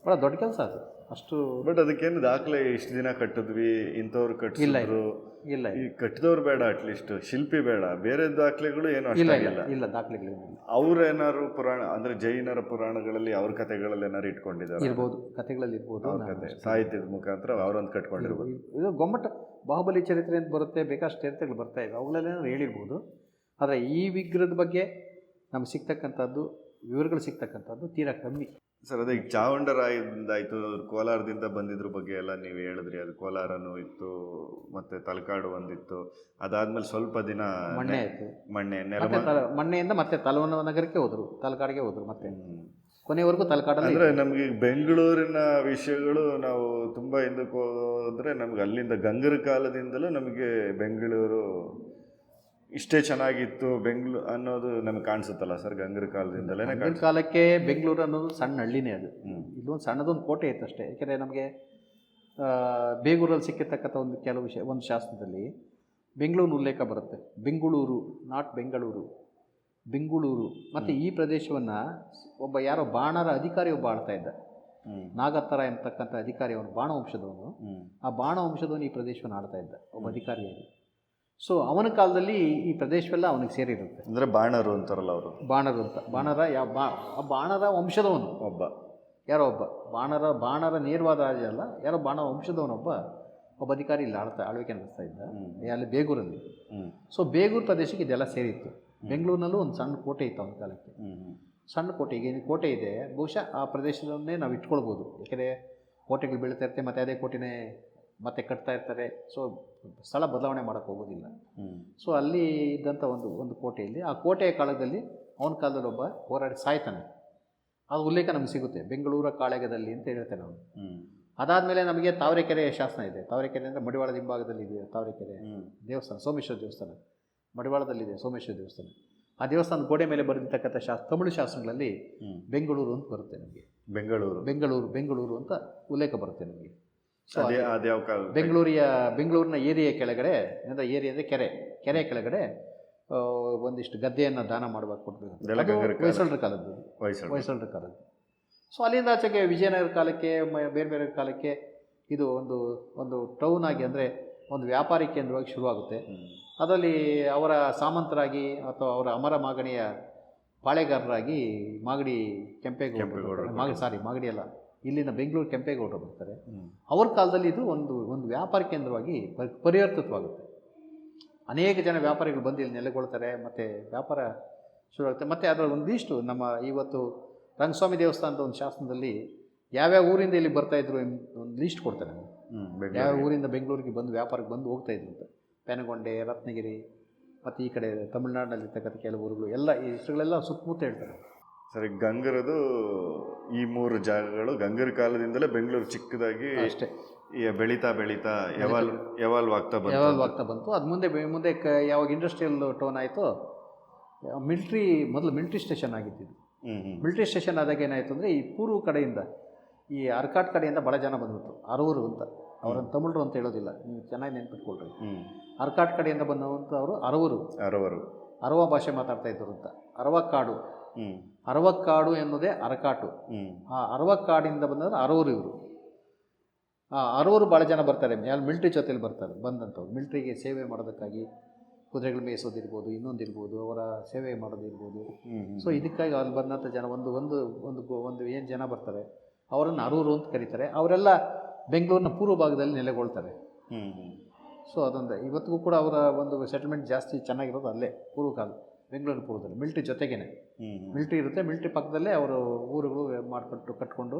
ಭಾಳ ದೊಡ್ಡ ಕೆಲಸ ಅದು. ಅಷ್ಟು ಬಟ್ ಅದಕ್ಕೇನು ದಾಖಲೆ ಇಷ್ಟು ದಿನ ಕಟ್ಟಿದ್ವಿ ಇಂಥವ್ರು ಕಟ್ಟಿಸಿದ್ರು. ಇಲ್ಲ ಈ ಕಟ್ಟಿದವ್ರು ಬೇಡ ಅಟ್ಲೀಸ್ಟ್ ಶಿಲ್ಪಿ ಬೇಡ ಬೇರೆ ದಾಖಲೆಗಳು ಏನು ಇಲ್ಲ ಇಲ್ಲ ದಾಖಲೆಗಳು ಅವ್ರೇನಾದ್ರು ಪುರಾಣ ಅಂದ್ರೆ ಜೈನರ ಪುರಾಣಗಳಲ್ಲಿ ಅವ್ರ ಕಥೆಗಳಲ್ಲಿ ಏನಾರು ಇಟ್ಕೊಂಡಿದ್ದಾರೆ? ಇರ್ಬೋದು ಕಥೆಗಳಲ್ಲಿ ಇರ್ಬೋದು ಅವ್ರ ಕತೆ ಸಾಹಿತ್ಯದ ಮುಖಾಂತರ ಅವರೊಂದು ಕಟ್ಕೊಂಡಿರ್ಬೋದು. ಇದು- ಇದು ಗೊಮ್ಮಟ ಬಾಹುಬಲಿ ಚರಿತ್ರೆ ಅಂತ ಬರುತ್ತೆ ಬೇಕಾಷ್ಟು ಚರಿತ್ರೆಗಳು ಬರ್ತಾ ಇವೆ. ಅವುಗಳಲ್ಲೇನಾದ್ರು ಹೇಳಿರ್ಬೋದು. ಆದರೆ ಈ ವಿಗ್ರಹದ ಬಗ್ಗೆ ನಮ್ಗೆ ಸಿಗ್ತಕ್ಕಂಥದ್ದು ವಿವರಗಳು ಸಿಗ್ತಕ್ಕಂಥದ್ದು ತೀರಾ ಕಮ್ಮಿ. ಸರ್ ಅದೇ ಈಗ ಚಾವುಂಡರಾಯದಿಂದಾಯ್ತು ಕೋಲಾರದಿಂದ ಬಂದಿದ್ರ ಬಗ್ಗೆ ಎಲ್ಲ ನೀವು ಹೇಳಿದ್ರಿ ಅದು ಕೋಲಾರನೂ ಇತ್ತು ಮತ್ತೆ ತಲಕಾಡು ಒಂದಿತ್ತು ಅದಾದ್ಮೇಲೆ ಸ್ವಲ್ಪ ದಿನ ಮಣ್ಣೆ ಆಯಿತು. ಮಣ್ಣೆ ನೆಲ ಮಣ್ಣೆಯಿಂದ ಮತ್ತೆ ತಲವನ ನಗರಕ್ಕೆ ಹೋದರು ತಲಕಾಡಿಗೆ ಹೋದರು ಮತ್ತೆ. ಕೊನೆವರೆಗೂ ತಲಕಾಡಲ್ಲಿ ಅಂದರೆ ನಮಗೆ ಬೆಂಗಳೂರಿನ ವಿಷಯಗಳು ನಾವು ತುಂಬಾ ಹಿಂದಕ್ಕೆ ಹೋದ್ರೆ ನಮ್ಗೆ ಅಲ್ಲಿಂದ ಗಂಗರ ಕಾಲದಿಂದಲೂ ನಮಗೆ ಬೆಂಗಳೂರು ಇಷ್ಟೇ ಚೆನ್ನಾಗಿತ್ತು ಬೆಂಗ್ಳೂರು ಅನ್ನೋದು ನಮ್ಗೆ ಕಾಣಿಸುತ್ತಲ್ಲ ಸರ್ ಗಂಗರ ಕಾಲದಿಂದಲೇ ಗಂಗರ ಕಾಲಕ್ಕೆ ಬೆಂಗಳೂರು ಅನ್ನೋದು ಸಣ್ಣ ಹಳ್ಳಿನೇ ಅದು. ಇದೊಂದು ಇಲ್ಲೊಂದು ಸಣ್ಣದೊಂದು ಕೋಟೆ ಇತ್ತು ಅಷ್ಟೇ. ಯಾಕೆಂದರೆ ನಮಗೆ ಬೇಗೂರಲ್ಲಿ ಸಿಕ್ಕಿರ್ತಕ್ಕಂಥ ಒಂದು ಕೆಲವು ವಿಷಯ ಒಂದು ಶಾಸ್ತ್ರದಲ್ಲಿ ಬೆಂಗಳೂರು ಉಲ್ಲೇಖ ಬರುತ್ತೆ. ಬೆಂಗಳೂರು ನಾಟ್ ಬೆಂಗಳೂರು ಬೆಂಗಳೂರು. ಮತ್ತು ಈ ಪ್ರದೇಶವನ್ನು ಒಬ್ಬ ಯಾರೋ ಬಾಣರ ಅಧಿಕಾರಿ ಒಬ್ಬ ಆಳ್ತಾ ಇದ್ದ. ನಾಗತ್ತರ ಎಂಬತಕ್ಕಂಥ ಅಧಿಕಾರಿ ಅವನು ಬಾಣ ವಂಶದವನು. ಆ ಬಾಣ ವಂಶದವನು ಈ ಪ್ರದೇಶವನ್ನು ಆಡ್ತಾ ಇದ್ದ. ಒಬ್ಬ ಅಧಿಕಾರಿಯಾಗಿ. ಸೊ ಅವನ ಕಾಲದಲ್ಲಿ ಈ ಪ್ರದೇಶವೆಲ್ಲ ಅವನಿಗೆ ಸೇರಿರುತ್ತೆ. ಅಂದರೆ ಬಾಣರು ಅಂತಾರಲ್ಲ ಅವರು. ಬಾಣರು ಅಂತ. ಬಾಣರ ಯಾವ ಬಾ ಆ ಬಾಣರ ವಂಶದವನು. ಒಬ್ಬ. ಯಾರೋ ಒಬ್ಬ. ಬಾಣರ ಬಾಣರ ನೇರವಾದ ರಾಜ ಅಲ್ಲ. ಯಾರೋ ಬಾಣ ವಂಶದವನೊಬ್ಬ ಒಬ್ಬ. ಅಧಿಕಾರಿ ಇಲ್ಲಿ ಆಳ್ತಾ ಆಳ್ವಿಕೆ ನಡೆಸ್ತಾ ಇದ್ದ. ಅಲ್ಲಿ ಬೇಗೂರಲ್ಲಿ. ಸೊ ಬೇಗೂರು ಪ್ರದೇಶಕ್ಕೆ ಇದೆಲ್ಲ ಸೇರಿತ್ತು. ಬೆಂಗಳೂರಿನಲ್ಲೂ ಒಂದು ಸಣ್ಣ ಕೋಟೆ ಇತ್ತು ಅವನ ಕಾಲಕ್ಕೆ. ಸಣ್ಣ ಕೋಟೆ ಈಗ ಕೋಟೆ ಇದೆ ಬಹುಶಃ ಆ ಪ್ರದೇಶದನ್ನೇ ನಾವು ಇಟ್ಕೊಳ್ಬೋದು. ಯಾಕೆಂದರೆ ಕೋಟೆಗಳು ಬೀಳ್ತಾ ಇರುತ್ತೆ ಮತ್ತು ಅದೇ ಕೋಟೆನೇ ಮತ್ತೆ ಕಟ್ತಾ ಇರ್ತಾರೆ. ಸೊ ಸ್ಥಳ ಬದಲಾವಣೆ ಮಾಡೋಕ್ಕೆ ಹೋಗೋದಿಲ್ಲ. ಸೊ ಅಲ್ಲಿ ಇದ್ದಂಥ ಒಂದು ಒಂದು ಕೋಟೆಯಲ್ಲಿ ಆ ಕೋಟೆಯ ಕಾಲದಲ್ಲಿ ಅವನ ಕಾಲದಲ್ಲಿ ಒಬ್ಬ ಹೋರಾಡಿ ಸಾಯ್ತಾನೆ. ಅದು ಉಲ್ಲೇಖ ನಮ್ಗೆ ಸಿಗುತ್ತೆ. ಬೆಂಗಳೂರ ಕಾಳಗದಲ್ಲಿ ಅಂತ ಹೇಳ್ತೇನೆ ಅವನು. ಅದಾದಮೇಲೆ ನಮಗೆ ತಾವರೆಕೆರೆ ಶಾಸನ ಇದೆ. ತಾವರೆಕೆರೆ ಅಂದರೆ ಮಡಿವಾಳದ ಹಿಂಭಾಗದಲ್ಲಿ ಇದೆ ತಾವರೆಕೆರೆ. ದೇವಸ್ಥಾನ ಸೋಮೇಶ್ವರ ದೇವಸ್ಥಾನ. ಮಡಿವಾಳದಲ್ಲಿದೆ ಸೋಮೇಶ್ವರ ದೇವಸ್ಥಾನ. ಆ ದೇವಸ್ಥಾನದ ಗೋಡೆ ಮೇಲೆ ಬರೆದಿರ್ತಕ್ಕಂಥ ಶಾಸ್ ತಮಿಳು ಶಾಸನಗಳಲ್ಲಿ ಬೆಂಗಳೂರು ಅಂತ ಬರುತ್ತೆ ನಮಗೆ. ಬೆಂಗಳೂರು. ಬೆಂಗಳೂರು ಬೆಂಗಳೂರು ಅಂತ ಉಲ್ಲೇಖ ಬರುತ್ತೆ ನಮಗೆ. ಸೊ ಅದೇ ಕಾಲ ಬೆಂಗಳೂರಿಯ ಬೆಂಗಳೂರಿನ ಏರಿಯ ಕೆಳಗಡೆ ಅಂದರೆ ಏರಿಯ ಅಂದರೆ ಕೆರೆ ಕೆರೆ ಕೆಳಗಡೆ ಒಂದಿಷ್ಟು ಗದ್ದೆಯನ್ನು ದಾನ ಮಾಡುವಾಗ ಕೊಡಬೇಕು ಹೊಯ್ಸಳರ ಕಾಲದ್ದು. ಹೊಯ್ಸಳ ಹೊಯ್ಸಳರ ಕಾಲದ್ದು. ಸೊ ಅಲ್ಲಿಂದ ಆಚೆಗೆ ವಿಜಯನಗರ ಕಾಲಕ್ಕೆ ಬೇರೆ ಬೇರೆ ಕಾಲಕ್ಕೆ ಇದು ಒಂದು ಒಂದು ಟೌನ್ ಆಗಿ ಅಂದರೆ ಒಂದು ವ್ಯಾಪಾರಿ ಕೇಂದ್ರವಾಗಿ ಶುರುವಾಗುತ್ತೆ. ಅದರಲ್ಲಿ ಅವರ ಸಾಮಂತರಾಗಿ ಅಥವಾ ಅವರ ಅಮರ ಮಾಗಣಿಯ ಪಾಳೆಗಾರರಾಗಿ ಮಾಗಡಿ ಕೆಂಪೇಗೌಡ ಮಾಗಡಿ ಸಾರಿ ಮಾಗಡಿ ಅಲ್ಲ ಇಲ್ಲಿನ ಬೆಂಗಳೂರು ಕೆಂಪೇಗೌಡರು ಬರ್ತಾರೆ. ಅವ್ರ ಕಾಲದಲ್ಲಿ ಇದು ಒಂದು ಒಂದು ವ್ಯಾಪಾರ ಕೇಂದ್ರವಾಗಿ ಪರಿ- ಪರಿವರ್ತಿತವಾಗುತ್ತೆ. ಅನೇಕ ಜನ ವ್ಯಾಪಾರಿಗಳು ಬಂದು ಇಲ್ಲಿ ನೆಲೆಗೊಳ್ತಾರೆ ಮತ್ತು ವ್ಯಾಪಾರ ಶುರುವಾಗುತ್ತೆ ಮತ್ತು ಅದರಲ್ಲಿ ಒಂದಿಷ್ಟು ನಮ್ಮ ಇವತ್ತು ರಂಗಸ್ವಾಮಿ ದೇವಸ್ಥಾನದ ಒಂದು ಶಾಸನದಲ್ಲಿ ಯಾವ್ಯಾವ ಊರಿಂದ ಇಲ್ಲಿ ಬರ್ತಾಯಿದ್ರು ಒಂದು ಲೀಸ್ಟ್ ಕೊಡ್ತಾರೆ ನಮಗೆ ಯಾವ ಊರಿಂದ ಬೆಂಗಳೂರಿಗೆ ಬಂದು ವ್ಯಾಪಾರಕ್ಕೆ ಬಂದು ಹೋಗ್ತಾ ಇದ್ರು ಅಂತ. ಪೆನಗೊಂಡೆ ರತ್ನಗಿರಿ ಮತ್ತು ಈ ಕಡೆ ತಮಿಳ್ನಾಡಿನಲ್ಲಿರ್ತಕ್ಕಂಥ ಕೆಲವು ಊರುಗಳು ಎಲ್ಲ ಈ ಹೆಸರುಗಳೆಲ್ಲ ಸುತ್ತಮುತ್ತ ಹೇಳ್ತಾರೆ. ಸರಿ ಗಂಗರದು ಈ ಮೂರು ಜಾಗಗಳು ಗಂಗರ ಕಾಲದಿಂದಲೇ ಬೆಂಗಳೂರು ಚಿಕ್ಕದಾಗಿ ಅಷ್ಟೇ. ಬೆಳೀತಾ ಬೆಳೀತಾ ಯಾವಾಲ್ ಯಾವಾಲ್ವ್ ಆಗ್ತಾ ಯಾವಾಗ ಬಂತು ಆಗ್ತಾ ಬಂತು. ಅದು ಮುಂದೆ ಮುಂದೆ ಕ ಯಾವಾಗ ಇಂಡಸ್ಟ್ರಿಯಲ್ ಟೋನ್ ಆಯಿತು ಮಿಲ್ಟ್ರಿ ಮೊದಲು ಮಿಲ್ಟ್ರಿ ಸ್ಟೇಷನ್ ಆಗಿತ್ತು ಮಿಲ್ಟ್ರಿ ಸ್ಟೇಷನ್ ಆದಾಗ ಏನಾಯಿತು ಅಂದರೆ ಈ ಪೂರ್ವ ಕಡೆಯಿಂದ ಈ ಅರ್ಕಾಟ್ ಕಡೆಯಿಂದ ಭಾಳ ಜನ ಬಂದ್ಬಿಟ್ರು. ಅರವರು ಅಂತ. ಅವರನ್ನು ತಮಿಳು ಅಂತ ಹೇಳೋದಿಲ್ಲ. ನೀವು ಚೆನ್ನಾಗಿ ನೆನ್ಪಿಟ್ಕೊಳ್ರಿ. ಅರ್ಕಾಟ್ ಕಡೆಯಿಂದ ಬಂದವಂತ ಅವರು ಅರವರು. ಅರವರು. ಅರವ ಭಾಷೆ ಮಾತಾಡ್ತಾ ಇದ್ದರು ಅಂತ. ಅರವ ಹ್ಮ್ ಅರವಕ್ಕಾಡು ಎನ್ನುವುದೇ ಅರಕಾಟು. ಆ ಅರವಕ್ಕಾಡಿಂದ ಬಂದವರು ಅರವರು ಇವರು. ಆ ಅರವರು ಭಾಳ ಜನ ಬರ್ತಾರೆ. ಯಾರು ಮಿಲ್ಟ್ರಿ ಜೊತೆಲಿ ಬರ್ತಾರೆ. ಬಂದಂಥವ್ರು. ಮಿಲ್ಟ್ರಿಗೆ ಸೇವೆ ಮಾಡೋದಕ್ಕಾಗಿ ಕುದುರೆಗಳು ಮೇಯಿಸೋದಿರ್ಬೋದು ಇನ್ನೊಂದಿರ್ಬೋದು ಅವರ ಸೇವೆ ಮಾಡೋದಿರ್ಬೋದು. ಸೊ ಇದಕ್ಕಾಗಿ ಅಲ್ಲಿ ಬಂದಂಥ ಜನ ಒಂದು ಒಂದು ಒಂದು ಒಂದು ಏನು ಜನ ಬರ್ತಾರೆ ಅವರನ್ನು ಅರೂರು ಅಂತ ಕರೀತಾರೆ. ಅವರೆಲ್ಲ ಬೆಂಗಳೂರಿನ ಪೂರ್ವ ಭಾಗದಲ್ಲಿ ನೆಲೆಗೊಳ್ತಾರೆ. ಸೊ ಅದೊಂದು. ಇವತ್ತಿಗೂ ಕೂಡ ಅವರ ಒಂದು ಸೆಟಲ್ಮೆಂಟ್ ಜಾಸ್ತಿ ಚೆನ್ನಾಗಿರೋದು ಅಲ್ಲೇ ಪೂರ್ವ ಕಾಲ ಬೆಂಗಳೂರು ಪೂರ್ವದಲ್ಲಿ ಮಿಲ್ಟ್ರಿ ಜೊತೆಗೇನೆ. ಮಿಲ್ಟ್ರಿ ಇರುತ್ತೆ ಮಿಲ್ಟ್ರಿ ಪಕ್ಕದಲ್ಲೇ ಅವರು ಊರುಗಳು ಮಾಡಿಕೊಟ್ಟು ಕಟ್ಕೊಂಡು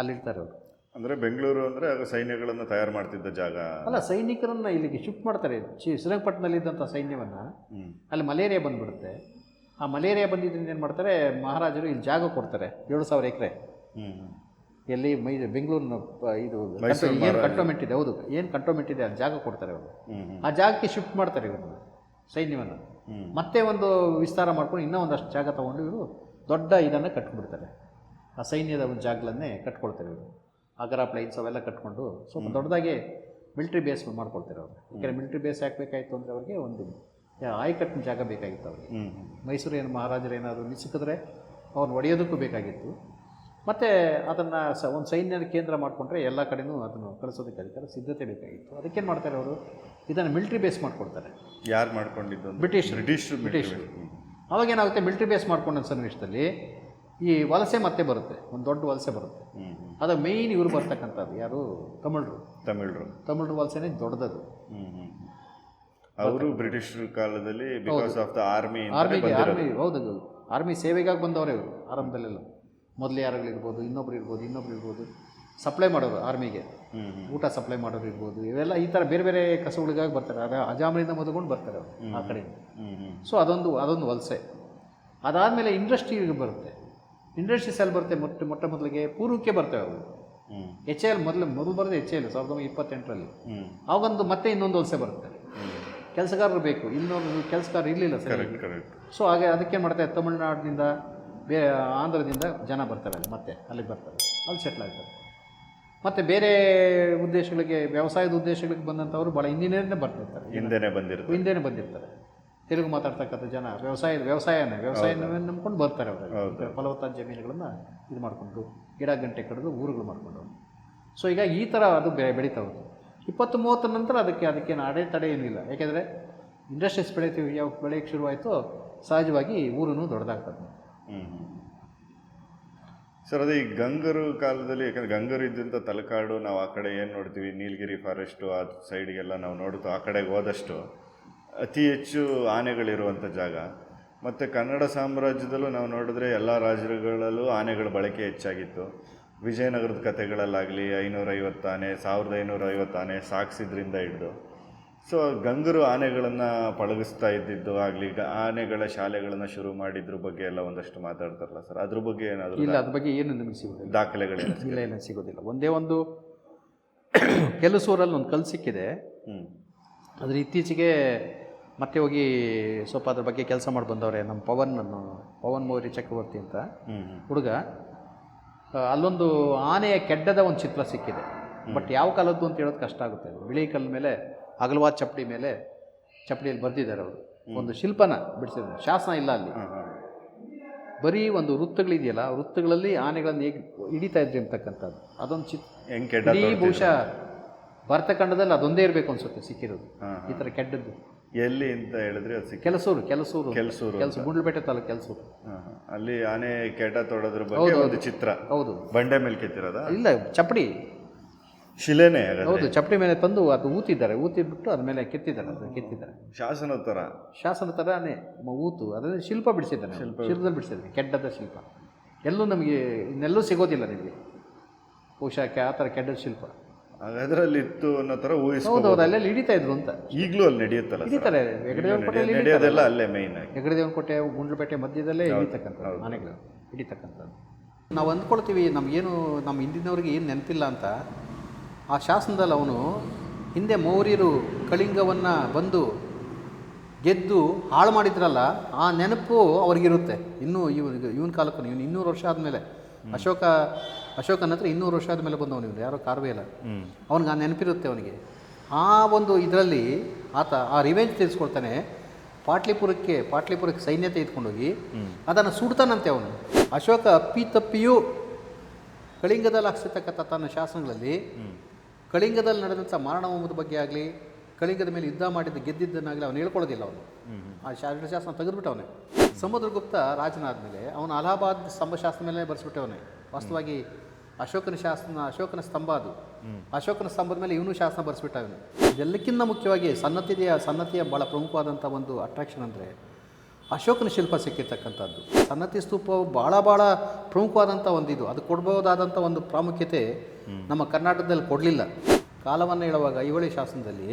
ಅಲ್ಲಿರ್ತಾರೆ ಅವರು. ಅಂದರೆ ಬೆಂಗಳೂರು ಅಂದರೆ ಆಗ ಸೈನ್ಯಗಳನ್ನು ತಯಾರು ಮಾಡ್ತಿದ್ದ ಜಾಗ. ಅಲ್ಲ ಸೈನಿಕರನ್ನು ಇಲ್ಲಿಗೆ ಶಿಫ್ಟ್ ಮಾಡ್ತಾರೆ. ಚಿ ಶ್ರೀರಂಗಪಟ್ಟಣದಲ್ಲಿದ್ದಂಥ ಸೈನ್ಯವನ್ನು ಅಲ್ಲಿ ಮಲೇರಿಯಾ ಬಂದುಬಿಡುತ್ತೆ. ಆ ಮಲೇರಿಯಾ ಬಂದಿದ್ದರಿಂದ ಏನು ಮಾಡ್ತಾರೆ ಮಹಾರಾಜರು ಇಲ್ಲಿ ಜಾಗ ಕೊಡ್ತಾರೆ ಏಳು ಸಾವಿರ ಎಕರೆ. ಎಲ್ಲಿ ಮೈ ಬೆಂಗಳೂರಿನ ಇದು ಏನು. ಕಂಟೋಮೆಂಟ್ ಇದೆ ಹೌದು. ಏನು ಕಂಟೋಮೆಂಟ್ ಇದೆ ಅಲ್ಲಿ ಜಾಗ ಕೊಡ್ತಾರೆ ಅವರು. ಆ ಜಾಗಕ್ಕೆ ಶಿಫ್ಟ್ ಮಾಡ್ತಾರೆ ಇವರು. ಸೈನ್ಯವನ್ನು. ಮತ್ತೆ ಒಂದು ವಿಸ್ತಾರ ಮಾಡ್ಕೊಂಡು ಇನ್ನೂ ಒಂದಷ್ಟು ಜಾಗ ತೊಗೊಂಡು ಇವರು ದೊಡ್ಡ ಇದನ್ನು ಕಟ್ಬಿಡ್ತಾರೆ. ಆ ಸೈನ್ಯದ ಒಂದು ಜಾಗಗಳನ್ನೇ ಕಟ್ಕೊಳ್ತಾರೆ ಇವರು. ಅಗರ ಪ್ಲೈನ್ಸ್ ಅವೆಲ್ಲ ಕಟ್ಕೊಂಡು ಸ್ವಲ್ಪ ದೊಡ್ಡದಾಗಿ ಮಿಲ್ಟ್ರಿ ಬೇಸ್ ಮಾಡ್ಕೊಳ್ತಾರೆ ಅವರು. ಯಾಕಂದರೆ ಮಿಲ್ಟ್ರಿ ಬೇಸ್ ಯಾಕೆ ಬೇಕಾಯಿತು ಅಂದರೆ ಅವ್ರಿಗೆ ಒಂದು ಆಯ್ಕಟ್ಟಿನ ಜಾಗ ಬೇಕಾಗಿತ್ತು ಅವ್ರಿಗೆ. ಮೈಸೂರಿನ ಹ್ಮ್. ಮೈಸೂರು ಏನು ಮಹಾರಾಜರು ಏನಾದರೂ ನಿಸಿಕಿದ್ರೆ ಅವ್ರನ್ನ ಒಡೆಯೋದಕ್ಕೂ ಬೇಕಾಗಿತ್ತು. ಮತ್ತು ಅದನ್ನು ಸ ಒಂದು ಸೈನ್ಯದ ಕೇಂದ್ರ ಮಾಡಿಕೊಂಡ್ರೆ ಎಲ್ಲ ಕಡೆಯೂ ಅದನ್ನು ಕಳಿಸೋದಕ್ಕೆ ಅಧಿಕಾರ ಸಿದ್ಧತೆ ಬೇಕಾಗಿತ್ತು. ಅದಕ್ಕೇನು ಮಾಡ್ತಾರೆ ಅವರು? ಇದನ್ನು ಮಿಲ್ಟ್ರಿ ಬೇಸ್ ಮಾಡಿಕೊಡ್ತಾರೆ. ಯಾರು ಮಾಡ್ಕೊಂಡಿದ್ದು ಬ್ರಿಟಿಷ್ ಬ್ರಿಟಿಷ್ ಬ್ರಿಟಿಷರು ಅವಾಗೇನಾಗುತ್ತೆ ಮಿಲ್ಟ್ರಿ ಬೇಸ್ ಮಾಡ್ಕೊಂಡ ಸನ್ನಿವೇಶದಲ್ಲಿ ಈ ವಲಸೆ ಮತ್ತೆ ಬರುತ್ತೆ. ಒಂದು ದೊಡ್ಡ ವಲಸೆ ಬರುತ್ತೆ. ಅದು ಮೇಯ್ನ್ ಇವರು ಬರ್ತಕ್ಕಂಥದ್ದು ಯಾರು? ತಮಿಳರು. ತಮಿಳರು. ತಮಿಳರು ವಲಸೆನೇ ದೊಡ್ಡದದು ಅವರು ಬ್ರಿಟಿಷರ ಕಾಲದಲ್ಲಿ because of the army army army ಹೌದು ಆರ್ಮಿ ಸೇವೆಗಾಗಿ ಬಂದವರೇ ಇವರು ಆರಂಭದಲ್ಲೆಲ್ಲ. ಮೊದಲು ಯಾರಾಗಲಿರ್ಬೋದು ಇನ್ನೊಬ್ರು ಇರ್ಬೋದು ಇನ್ನೊಬ್ರು ಇರ್ಬೋದು ಸಪ್ಲೈ ಮಾಡೋರು ಆರ್ಮಿಗೆ ಊಟ ಸಪ್ಲೈ ಮಾಡೋರು ಇರ್ಬೋದು ಇವೆಲ್ಲ ಈ ಥರ ಬೇರೆ ಬೇರೆ ಕಸಗಳಿಗಾಗಿ ಬರ್ತಾರೆ. ಆದರೆ ಅಜಾಮರಿಂದ ಮೊದಲ್ಕೊಂಡು ಬರ್ತಾರೆ ಅವರು ಆ ಕಡೆಯಿಂದ. ಸೊ ಅದೊಂದು ಅದೊಂದು ವಲಸೆ. ಅದಾದಮೇಲೆ ಇಂಡಸ್ಟ್ರಿಗೆ ಬರುತ್ತೆ. ಇಂಡಸ್ಟ್ರೀಸ್ ಅಲ್ಲಿ ಬರುತ್ತೆ ಮೊಟ್ಟ ಮೊಟ್ಟ ಮೊದಲಿಗೆ ಪೂರ್ವಕ್ಕೆ ಬರ್ತವೆ ಅವರು. ಎಚ್ ಎಲ್ ಮೊದಲು ಮೊದಲು ಬರೋದು ಎಚ್ ಎಲ್ ಸಾವಿರದ ಒಂಬೈನೂರ ಇಪ್ಪತ್ತೆಂಟರಲ್ಲಿ. ಅವಾಗೊಂದು ಮತ್ತೆ ಇನ್ನೊಂದು ವಲಸೆ ಬರುತ್ತೆ. ಕೆಲಸಗಾರರು ಬೇಕು ಇನ್ನೊಂದು ಕೆಲಸಗಾರರು ಇರಲಿಲ್ಲ ಸರ್. ಸೊ ಹಾಗೆ ಅದಕ್ಕೆ ಮಾಡ್ತಾರೆ ತಮಿಳ್ನಾಡಿನಿಂದ ಬೇ ಆಂಧ್ರದಿಂದ ಜನ ಬರ್ತಾರೆ ಅಲ್ಲಿ ಮತ್ತೆ ಅಲ್ಲಿಗೆ ಬರ್ತಾರೆ. ಅಲ್ಲಿ ಸೆಟ್ಲ್ ಆಗ್ತಾರೆ. ಮತ್ತು ಬೇರೆ ಉದ್ದೇಶಗಳಿಗೆ ವ್ಯವಸಾಯದ ಉದ್ದೇಶಗಳಿಗೆ ಬಂದಂಥವ್ರು ಭಾಳ ಹಿಂದಿನೇ ಬರ್ತಿರ್ತಾರೆ. ಹಿಂದೆ ಬಂದಿರ್ತಾರೆ. ಹಿಂದೆನೇ ಬಂದಿರ್ತಾರೆ. ತೆಲುಗು ಮಾತಾಡ್ತಕ್ಕಂಥ ಜನ ವ್ಯವಸಾಯ ವ್ಯವಸಾಯನೇ ವ್ಯವಸಾಯನೇ ನಂಬ್ಕೊಂಡು ಬರ್ತಾರೆ. ಅವರು. ಫಲವತ್ತಾದ ಜಮೀನುಗಳನ್ನು ಇದು ಮಾಡಿಕೊಂಡು ಗಿಡ ಗಂಟೆ ಕಡಿದು ಊರುಗಳು ಮಾಡಿಕೊಂಡು ಸೊ ಈಗ ಈ ಥರ ಅದು ಬೆ ಬೆಳೀತಾ ಹೋಗುತ್ತೆ ಇಪ್ಪತ್ತು ಮೂವತ್ತರ ನಂತರ ಅದಕ್ಕೆ ಅದಕ್ಕೇನು ಅಡೆ ತಡೆ ಏನಿಲ್ಲ. ಯಾಕೆಂದರೆ ಇಂಡಸ್ಟ್ರೀಸ್ ಬೆಳೀತೀವಿ ಯಾವ ಬೆಳೆಯೋಕ್ಕೆ ಶುರುವಾಯಿತು ಸಹಜವಾಗಿ ಊರೂ ದೊಡ್ಡದಾಗ್ತದೆ. ಸರ್, ಅದೇ ಈ ಗಂಗರು ಕಾಲದಲ್ಲಿ, ಯಾಕಂದರೆ ಗಂಗರು ಇದ್ದಂಥ ತಲಕಾಡು, ನಾವು ಆ ಕಡೆ ಏನು ನೋಡ್ತೀವಿ? ನೀಲಗಿರಿ ಫಾರೆಸ್ಟು, ಆ ಸೈಡಿಗೆಲ್ಲ ನಾವು ನೋಡ್ತು ಆ ಕಡೆಗೆ ಹೋದಷ್ಟು ಅತಿ ಹೆಚ್ಚು ಆನೆಗಳಿರುವಂಥ ಜಾಗ. ಮತ್ತು ಕನ್ನಡ ಸಾಮ್ರಾಜ್ಯದಲ್ಲೂ ನಾವು ನೋಡಿದ್ರೆ ಎಲ್ಲ ರಾಜರುಗಳಲ್ಲೂ ಆನೆಗಳ ಬಳಕೆ ಹೆಚ್ಚಾಗಿತ್ತು. ವಿಜಯನಗರದ ಕಥೆಗಳಲ್ಲಾಗಲಿ, ಐನೂರೈವತ್ತು ಆನೆ, ಸಾವಿರದ ಐನೂರ ಐವತ್ತು ಆನೆ ಸಾಕ್ಸಿದ್ರಿಂದ ಹಿಡಿದು. ಸೊ ಗಂಗರು ಆನೆಗಳನ್ನು ಪಳಗಿಸ್ತಾ ಇದ್ದಿದ್ದು ಆಗಲಿ ಆನೆಗಳ ಶಾಲೆಗಳನ್ನು ಶುರು ಮಾಡಿದ್ರ ಬಗ್ಗೆ ಎಲ್ಲ ಒಂದಷ್ಟು ಮಾತಾಡ್ತಾರಲ್ಲ ಸರ್. ಅದ್ರ ಬಗ್ಗೆ ಏನಾದರೂ ಇಲ್ಲ ಅದ್ರ ಬಗ್ಗೆ ಏನು ನಿಮಗೆ ಸಿಗೋದಿಲ್ಲ. ದಾಖಲೆಗಳೇನು ಇಲ್ಲ ಇಲ್ಲ ಸಿಗೋದಿಲ್ಲ? ಒಂದೇ ಒಂದು ಕೆಲಸೂರಲ್ಲಿ ಒಂದು ಕಲ್ ಸಿಕ್ಕಿದೆ. ಹ್ಞೂ ಅದ್ರ ಇತ್ತೀಚೆಗೆ ಮತ್ತೆ ಹೋಗಿ ಸ್ವಲ್ಪ ಅದ್ರ ಬಗ್ಗೆ ಕೆಲಸ ಮಾಡಿ ಬಂದವ್ರೆ ನಮ್ಮ ಪವನ್ ಅನ್ನು ಪವನ್ ಮೌರ್ಯ ಚಕ್ರವರ್ತಿ ಅಂತ ಹುಡುಗ. ಅಲ್ಲೊಂದು ಆನೆಯ ಕೆಡ್ಡದ ಒಂದು ಚಿತ್ರ ಸಿಕ್ಕಿದೆ. ಬಟ್ ಯಾವ ಕಾಲದ್ದು ಅಂತ ಹೇಳೋದು ಕಷ್ಟ ಆಗುತ್ತೆ. ಬಿಳಿ ಕಲ್ಲ ಮೇಲೆ ಅಗಲವಾದ ಚಪ್ಪಡಿ ಮೇಲೆ ಚಪ್ಪಡಿಯಲ್ಲಿ ಬರೆದಿದ್ದಾರೆ ಅವರು. ಒಂದು ಶಿಲ್ಪನ ಬಿಡಿಸಿದ್ದಾರೆ. ಶಾಸನ ಇಲ್ಲ ಅಲ್ಲಿ. ಬರೀ ಒಂದು ವೃತ್ತಗಳಿದೆಯಲ್ಲ ಆ ವೃತ್ತಗಳಲ್ಲಿ ಆನೆಗಳನ್ನು ಹೇಗೆ ಹಿಡಿತಾ ಇದ್ರಿ ಅಂತಕ್ಕಂಥದ್ದು. ಅದೊಂದು ಚಿತ್ ಈ ಇಡೀ ಬಹುಶಃ ಭರತಖಂಡದಲ್ಲಿ ಅದೊಂದೇ ಇರಬೇಕು ಅನ್ಸುತ್ತೆ ಸಿಕ್ಕಿರೋದು. ಈ ಥರ ಕೆಟ್ಟದ್ದು. ಎಲ್ಲಿ ಅಂತ ಹೇಳಿದ್ರೆ ಅದು ಕೆಲಸೂರು ಕೆಲಸೂರು. ಕೆಲಸೂರು ಕೆಲಸ ಗುಂಡ್ಲಪೇಟೆ ತಾಲೂಕು ಕೆಲಸೂರು. ಅಲ್ಲಿ ಆನೆ ಕೆಟ್ಟ ತೊಡೋದ್ರ ಬಗ್ಗೆ ಒಂದು ಚಿತ್ರ. ಹೌದು. ಬಂಡೆ ಮೇಲೆ ಕೆತ್ತಿರೋದ? ಇಲ್ಲ ಚಪ್ಪಡಿ. ಶಿಲೆನೇ ಹೌದು ಚಪ್ಪಡಿ ಮೇಲೆ ತಂದು ಅದು ಊತಿದ್ದಾರೆ. ಊತಿಬಿಟ್ಟು ಅದ್ರ ಮೇಲೆ ಕೆತ್ತಿದ್ದಾರೆ ಅದು ಕೆತ್ತಿದ್ದಾರೆ. ಶಾಸನ ಥರ ಶಾಸನ ಥರನೇ ಊತು. ಅದರಲ್ಲಿ ಶಿಲ್ಪ ಬಿಡಿಸಿದ್ದಾರೆ ಶಿಲ್ಪ ಶಿಲ್ಪದಲ್ಲಿ ಬಿಡಿಸಿದ್ದಾನೆ. ಕೆಡ್ಡದ ಶಿಲ್ಪ. ಎಲ್ಲೂ ನಮಗೆ ಇನ್ನೆಲ್ಲೂ ಸಿಗೋದಿಲ್ಲ ನಿಮಗೆ. ಪೋಷಾಕ ಆ ಥರ ಕೆಡ್ಡದ ಶಿಲ್ಪ. ಅದರಲ್ಲಿತ್ತು ಇತ್ತು ಅನ್ನೋ ಥರ ಊಹಿಸ್ಬೋದು ಹೌದು ಅಲ್ಲೆಲ್ಲ ಹಿಡಿತಾ ಇದ್ರು ಅಂತ. ಈಗಲೂ ಅಲ್ಲಿ ನಡೆಯುತ್ತಲ್ಲ ಹಿಡಿತಾರೆ. ನಡೆಯೋದೆಲ್ಲ ಅಲ್ಲೇ ಮೈನ್ ಹೆಗಡೆದೇವನಕೋಟೆ ಹೆಗಡೆ ದೇವನಕೋಟೆ ಗುಂಡ್ಲುಪೇಟೆ ಮಧ್ಯದಲ್ಲೇ ಹಿಡಿತಕ್ಕಂಥ ಆನೆಗಳು ಹಿಡಿತಕ್ಕಂಥದ್ದು. ನಾವು ಅಂದ್ಕೊಳ್ತೀವಿ ನಮಗೇನು ನಮ್ಮ ಹಿಂದಿನವ್ರಿಗೆ ಏನು ನೆನಪಿಲ್ಲ ಅಂತ ಆ ಶಾಸನದಲ್ಲಿ ಅವನು ಹಿಂದೆ ಮೌರ್ಯರು ಕಳಿಂಗವನ್ನು ಬಂದು ಗೆದ್ದು ಹಾಳು ಮಾಡಿದ್ರಲ್ಲ ಆ ನೆನಪು ಅವ್ರಿಗಿರುತ್ತೆ. ಇನ್ನೂ ಇವನ್ ಇವನ ಕಾಲಕ್ಕೂ ಇವನು ಇನ್ನೂರು ವರ್ಷ ಆದಮೇಲೆ. ಅಶೋಕ ಅಶೋಕನ ಹತ್ರ ಇನ್ನೂರು ವರ್ಷ ಆದಮೇಲೆ ಬಂದವನು ಇವನು ಯಾರೋ ಕಾರ್ವೇ ಇಲ್ಲ. ಅವನಿಗೆ ಆ ನೆನಪಿರುತ್ತೆ ಅವನಿಗೆ. ಆ ಒಂದು ಇದರಲ್ಲಿ ಆತ ಆ ರಿವೆಂಜ್ ತೀರಿಸ್ಕೊಳ್ತಾನೆ ಪಾಟ್ಲಿಪುರಕ್ಕೆ ಪಾಟ್ಲಿಪುರಕ್ಕೆ ಸೈನ್ಯ ತೆಗೆದುಕೊಂಡೋಗಿ ಅದನ್ನು ಸುಡ್ತಾನಂತೆ ಅವನು. ಅಶೋಕ ಅಪ್ಪಿ ತಪ್ಪಿಯೂ ಕಳಿಂಗದಲ್ಲಿ ಹಾಕ್ಸಿರ್ತಕ್ಕಂಥ ತನ್ನ ಶಾಸನಗಳಲ್ಲಿ ಕಳಿಂಗದಲ್ಲಿ ನಡೆದಂಥ ಮಾರಣಹೋಮದ ಬಗ್ಗೆ ಆಗಲಿ, ಕಳಿಂಗದ ಮೇಲೆ ಯುದ್ಧ ಮಾಡಿದ್ದು ಗೆದ್ದಿದ್ದನ್ನಾಗಲಿ ಅವನು ಹೇಳ್ಕೊಳ್ಳೋದಿಲ್ಲ ಅವನು. ಆ ಶಾಸನ ಶಾಸನ ಅವನೇ ಸಮುದ್ರಗುಪ್ತ ರಾಜನಾದಮೇಲೆ ಅವನು ಅಲಹಾಬಾದ್ ಸ್ತಂಭಶಾಸ್ತ್ರ ಮೇಲೆ ಬರೆಸ್ಬಿಟ್ಟವನೇ. ವಾಸ್ತವಾಗಿ ಅಶೋಕನ ಶಾಸನ, ಅಶೋಕನ ಸ್ತಂಭ ಅದು. ಅಶೋಕನ ಸ್ತಂಭದ ಮೇಲೆ ಇವನು ಶಾಸನ ಬರೆಸ್ಬಿಟ್ಟ ಅವನು ಇದೆಲ್ಲಕ್ಕಿಂತ ಮುಖ್ಯವಾಗಿ ಸನ್ನತಿಯ ಸನ್ನತಿಯ ಭಾಳ ಪ್ರಮುಖವಾದಂಥ ಒಂದು ಅಟ್ರಾಕ್ಷನ್ ಅಂದರೆ ಅಶೋಕನ ಶಿಲ್ಪ ಸಿಕ್ಕಿರ್ತಕ್ಕಂಥದ್ದು. ಸನ್ನತಿ ಸ್ತೂಪವು ಭಾಳ ಭಾಳ ಪ್ರಮುಖವಾದಂಥ ಒಂದು ಇದು. ಅದು ಕೊಡ್ಬೋದಾದಂಥ ಒಂದು ಪ್ರಾಮುಖ್ಯತೆ ನಮ್ಮ ಕರ್ನಾಟಕದಲ್ಲಿ ಕೊಡಲಿಲ್ಲ. ಕಾಲವನ್ನು ಹೇಳುವಾಗ ಐಹೊಳೆ ಶಾಸನದಲ್ಲಿ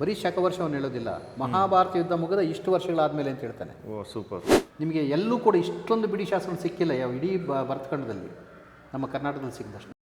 ಬರೀ ಶಕವರ್ಷವನ್ನು ಹೇಳೋದಿಲ್ಲ. ಮಹಾಭಾರತ ಯುದ್ಧ ಮುಗಿದ ಇಷ್ಟು ವರ್ಷಗಳಾದಮೇಲೆ ಅಂತ ಹೇಳ್ತಾನೆ. ಓ ಸೂಪರ್ ನಿಮಗೆ ಎಲ್ಲೂ ಕೂಡ ಇಷ್ಟೊಂದು ಬಿಡಿ ಶಾಸನ ಸಿಕ್ಕಿಲ್ಲ ಯಾವ ಇಡೀ ಬರ್ತಕಂಡದಲ್ಲಿ ಭರತಖಂಡದಲ್ಲಿ. ನಮ್ಮ ಕರ್ನಾಟಕದಲ್ಲಿ ಸಿಕ್ಕಿದಷ್ಟು.